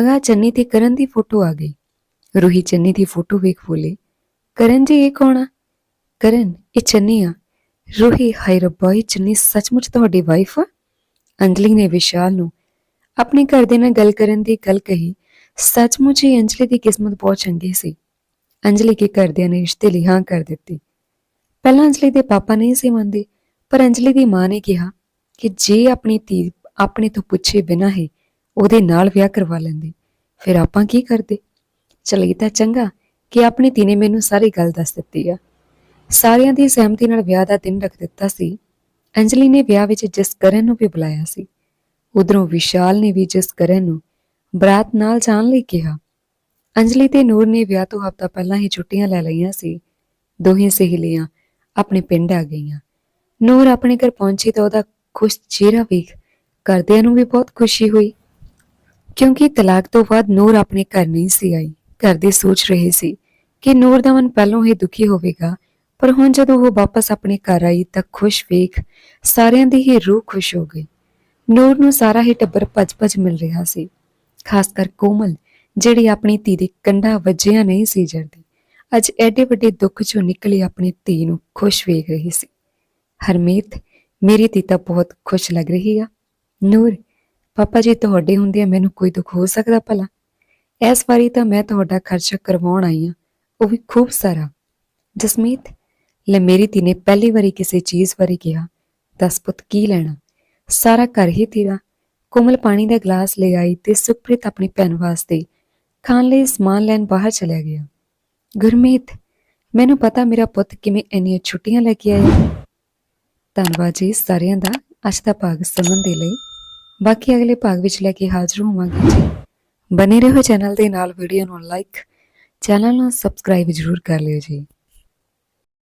ਅਗਾ ਚੰਨੀ ਤੇ ਕਰਨ ਦੀ ਫੋਟੋ ਆ ਗਈ। ਰੂਹੀ ਚੰਨੀ ਦੀ ਫੋਟੋ ਵੇਖ ਬੋਲੀ, ਕਰਨ ਜੀ, ਇਹ ਕੌਣ ਆ? ਕਰਨ, ਇਹ ਚੰਨੀ ਆ। ਰੂਹੀ, ਹਾਏ ਰੱਬਾ, ਇਹ ਚੰਨੀ ਸੱਚਮੁੱਚ ਤੁਹਾਡੀ ਵਾਈਫ ਆ? ਅੰਜਲੀ ਨੇ ਵਿਸ਼ਾਲ ਨੂੰ ਆਪਣੇ ਘਰ ਦੇ ਨਾਲ ਗੱਲ ਕਰਨ ਦੀ ਗੱਲ ਕਹੀ। ਸੱਚਮੁੱਚ ਹੀ ਅੰਜਲੀ ਦੀ ਕਿਸਮਤ ਬਹੁਤ ਚੰਗੀ ਸੀ। ਅੰਜਲੀ ਕੇ ਘਰਦਿਆਂ ਨੇ ਰਿਸ਼ਤੇ ਲਈ ਹਾਂ ਕਰ ਦਿੱਤੀ। ਪਹਿਲਾਂ ਅੰਜਲੀ ਦੇ ਪਾਪਾ ਨਹੀਂ ਸੀ ਮੰਨਦੇ, ਪਰ ਅੰਜਲੀ ਦੀ ਮਾਂ ਨੇ ਕਿਹਾ ਕਿ ਜੇ ਆਪਣੀ ਧੀ ਆਪਣੇ ਤੋਂ ਪੁੱਛੇ ਬਿਨਾਂ ਹੀ ਉਹਦੇ ਨਾਲ ਵਿਆਹ ਕਰਵਾ ਲੈਂਦੀ, ਫਿਰ ਆਪਾਂ ਕੀ ਕਰਦੇ? ਚਲੀ ਤਾਂ ਚੰਗਾ ਕਿ ਆਪਣੀ ਧੀ ਨੇ ਮੈਨੂੰ ਸਾਰੀ ਗੱਲ ਦੱਸ ਦਿੱਤੀ ਆ। ਸਾਰਿਆਂ ਦੀ ਸਹਿਮਤੀ ਨਾਲ ਵਿਆਹ ਦਾ ਦਿਨ ਰੱਖ ਦਿੱਤਾ ਸੀ। ਅੰਜਲੀ ਨੇ ਵਿਆਹ ਵਿੱਚ ਜਸਕਰਨ ਨੂੰ ਵੀ ਬੁਲਾਇਆ ਸੀ, ਉਧਰੋਂ ਵਿਸ਼ਾਲ ਨੇ ਵੀ ਜਸਕਰਨ ਨੂੰ ਬਰਾਤ ਨਾਲ ਜਾਣ ਲਈ ਕਿਹਾ। ਅੰਜਲੀ ਤੇ ਨੂਰ ਨੇ ਵਿਆਹ ਤੋਂ ਹਫ਼ਤਾ ਪਹਿਲਾਂ ਹੀ ਛੁੱਟੀਆਂ ਲੈ ਲਈਆਂ ਸੀ। ਦੋਹੇ ਸਹੇਲੀਆਂ ਆਪਣੇ ਪਿੰਡ ਆ ਗਈਆਂ। ਨੂਰ ਆਪਣੇ ਘਰ ਪਹੁੰਚੀ ਤਾਂ ਉਹਦਾ ਖੁਸ਼ ਚਿਹਰਾ ਵੇਖ ਘਰਦਿਆਂ ਨੂੰ ਵੀ ਬਹੁਤ ਖੁਸ਼ੀ ਹੋਈ। ਕਿਉਂਕਿ ਤਲਾਕ ਤੋਂ ਬਾਅਦ ਨੂਰ ਆਪਣੇ ਘਰ ਨਹੀਂ ਸੀ ਆਈ। ਘਰ ਦੇ ਸੋਚ ਰਹੇ ਸੀ ਕਿ ਨੂਰ ਦਾ ਮਨ ਪਹਿਲਾਂ ਹੀ ਦੁਖੀ ਹੋਵੇਗਾ, ਪਰ ਹੁਣ ਜਦੋਂ ਉਹ ਵਾਪਸ ਆਪਣੇ ਘਰ ਆਈ ਤਾਂ ਖੁਸ਼ ਵੇਖ ਸਾਰਿਆਂ ਦੀ ਹੀ ਰੂਹ ਖੁਸ਼ ਹੋ ਗਈ। ਨੂਰ ਨੂੰ ਸਾਰਾ ਹੀ ਟੱਬਰ ਭੱਜ-ਭੱਜ ਮਿਲ ਰਿਹਾ ਸੀ, ਖਾਸ ਕਰ ਕੋਮਲ, ਜਿਹੜੀ ਆਪਣੀ ਧੀ ਦੇ ਕੰਡਾ ਵੱਜਿਆ ਨਹੀਂ ਸੀ ਜਰਦੀ। ਅੱਜ ਐਡੇ ਵੱਡੇ ਦੁੱਖ ਚੋਂ ਨਿਕਲੀ ਆਪਣੀ ਧੀ ਨੂੰ ਖੁਸ਼ ਵੇਖ ਰਹੀ ਸੀ। ਹਰਮੀਤ, ਮੇਰੀ ਧੀ ਤਾਂ ਬਹੁਤ ਖੁਸ਼ ਲੱਗ ਰਹੀ ਆ। ਨੂਰ, ਪਾਪਾ ਜੀ, ਤੁਹਾਡੇ ਹੁੰਦੇ ਮੈਨੂੰ ਕੋਈ ਦੁੱਖ ਹੋ ਸਕਦਾ ਭਲਾ? ਇਸ ਵਾਰੀ ਤਾਂ ਮੈਂ ਤੁਹਾਡਾ ਖਰਚਾ ਕਰਵਾਉਣ ਆਈ ਹਾਂ। ਉਹ ਵੀ ਖੂਬ ਸਾਰਾ। ਜਸਮੀਤ, ਲੈ ਮੇਰੀ ਧੀ ਨੇ ਪਹਿਲੀ ਵਾਰੀ ਕਿਸੇ ਚੀਜ਼ ਬਾਰੇ ਕਿਹਾ। ਦਸ ਪੁੱਤ, ਕੀ ਲੈਣਾ? ਸਾਰਾ ਘਰ ਹੀ ਤੇਰਾ। ਕੋਮਲ ਪਾਣੀ ਦਾ ਗਲਾਸ ਲੈ ਆਈ ਤੇ ਸੁਪ੍ਰੀਤ ਆਪਣੀ ਭੈਣ ਵਾਸਤੇ ਖਾਣ ਲਈ ਸਮਾਨ ਲੈਣ ਬਾਹਰ ਚਲਾ ਗਿਆ। ਗੁਰਮੀਤ, ਮੈਨੂੰ ਪਤਾ ਮੇਰਾ ਪੁੱਤ ਕਿਵੇਂ ਇੰਨੀਆਂ ਛੁੱਟੀਆਂ ਲੈ ਕੇ ਆਇਆ। ਧੰਨਵਾਦ ਜੀ ਸਾਰਿਆਂ ਦਾ। ਅੱਜ ਦਾ ਭਾਗ ਸੁਣਨ ਦੇ ਲਈ। ਬਾਕੀ ਅਗਲੇ ਭਾਗ ਵਿੱਚ ਲੈ ਕੇ ਹਾਜ਼ਰ ਹੋਵਾਂਗੇ। ਜੀ ਬਨੇ ਰਹੋ ਚੈਨਲ ਦੇ ਨਾਲ ਵੀਡੀਓ ਨੂੰ ਲਾਈਕ ਚੈਨਲ ਨੂੰ ਸਬਸਕ੍ਰਾਈਬ ਜ਼ਰੂਰ ਕਰ ਲਿਓ ਜੀ।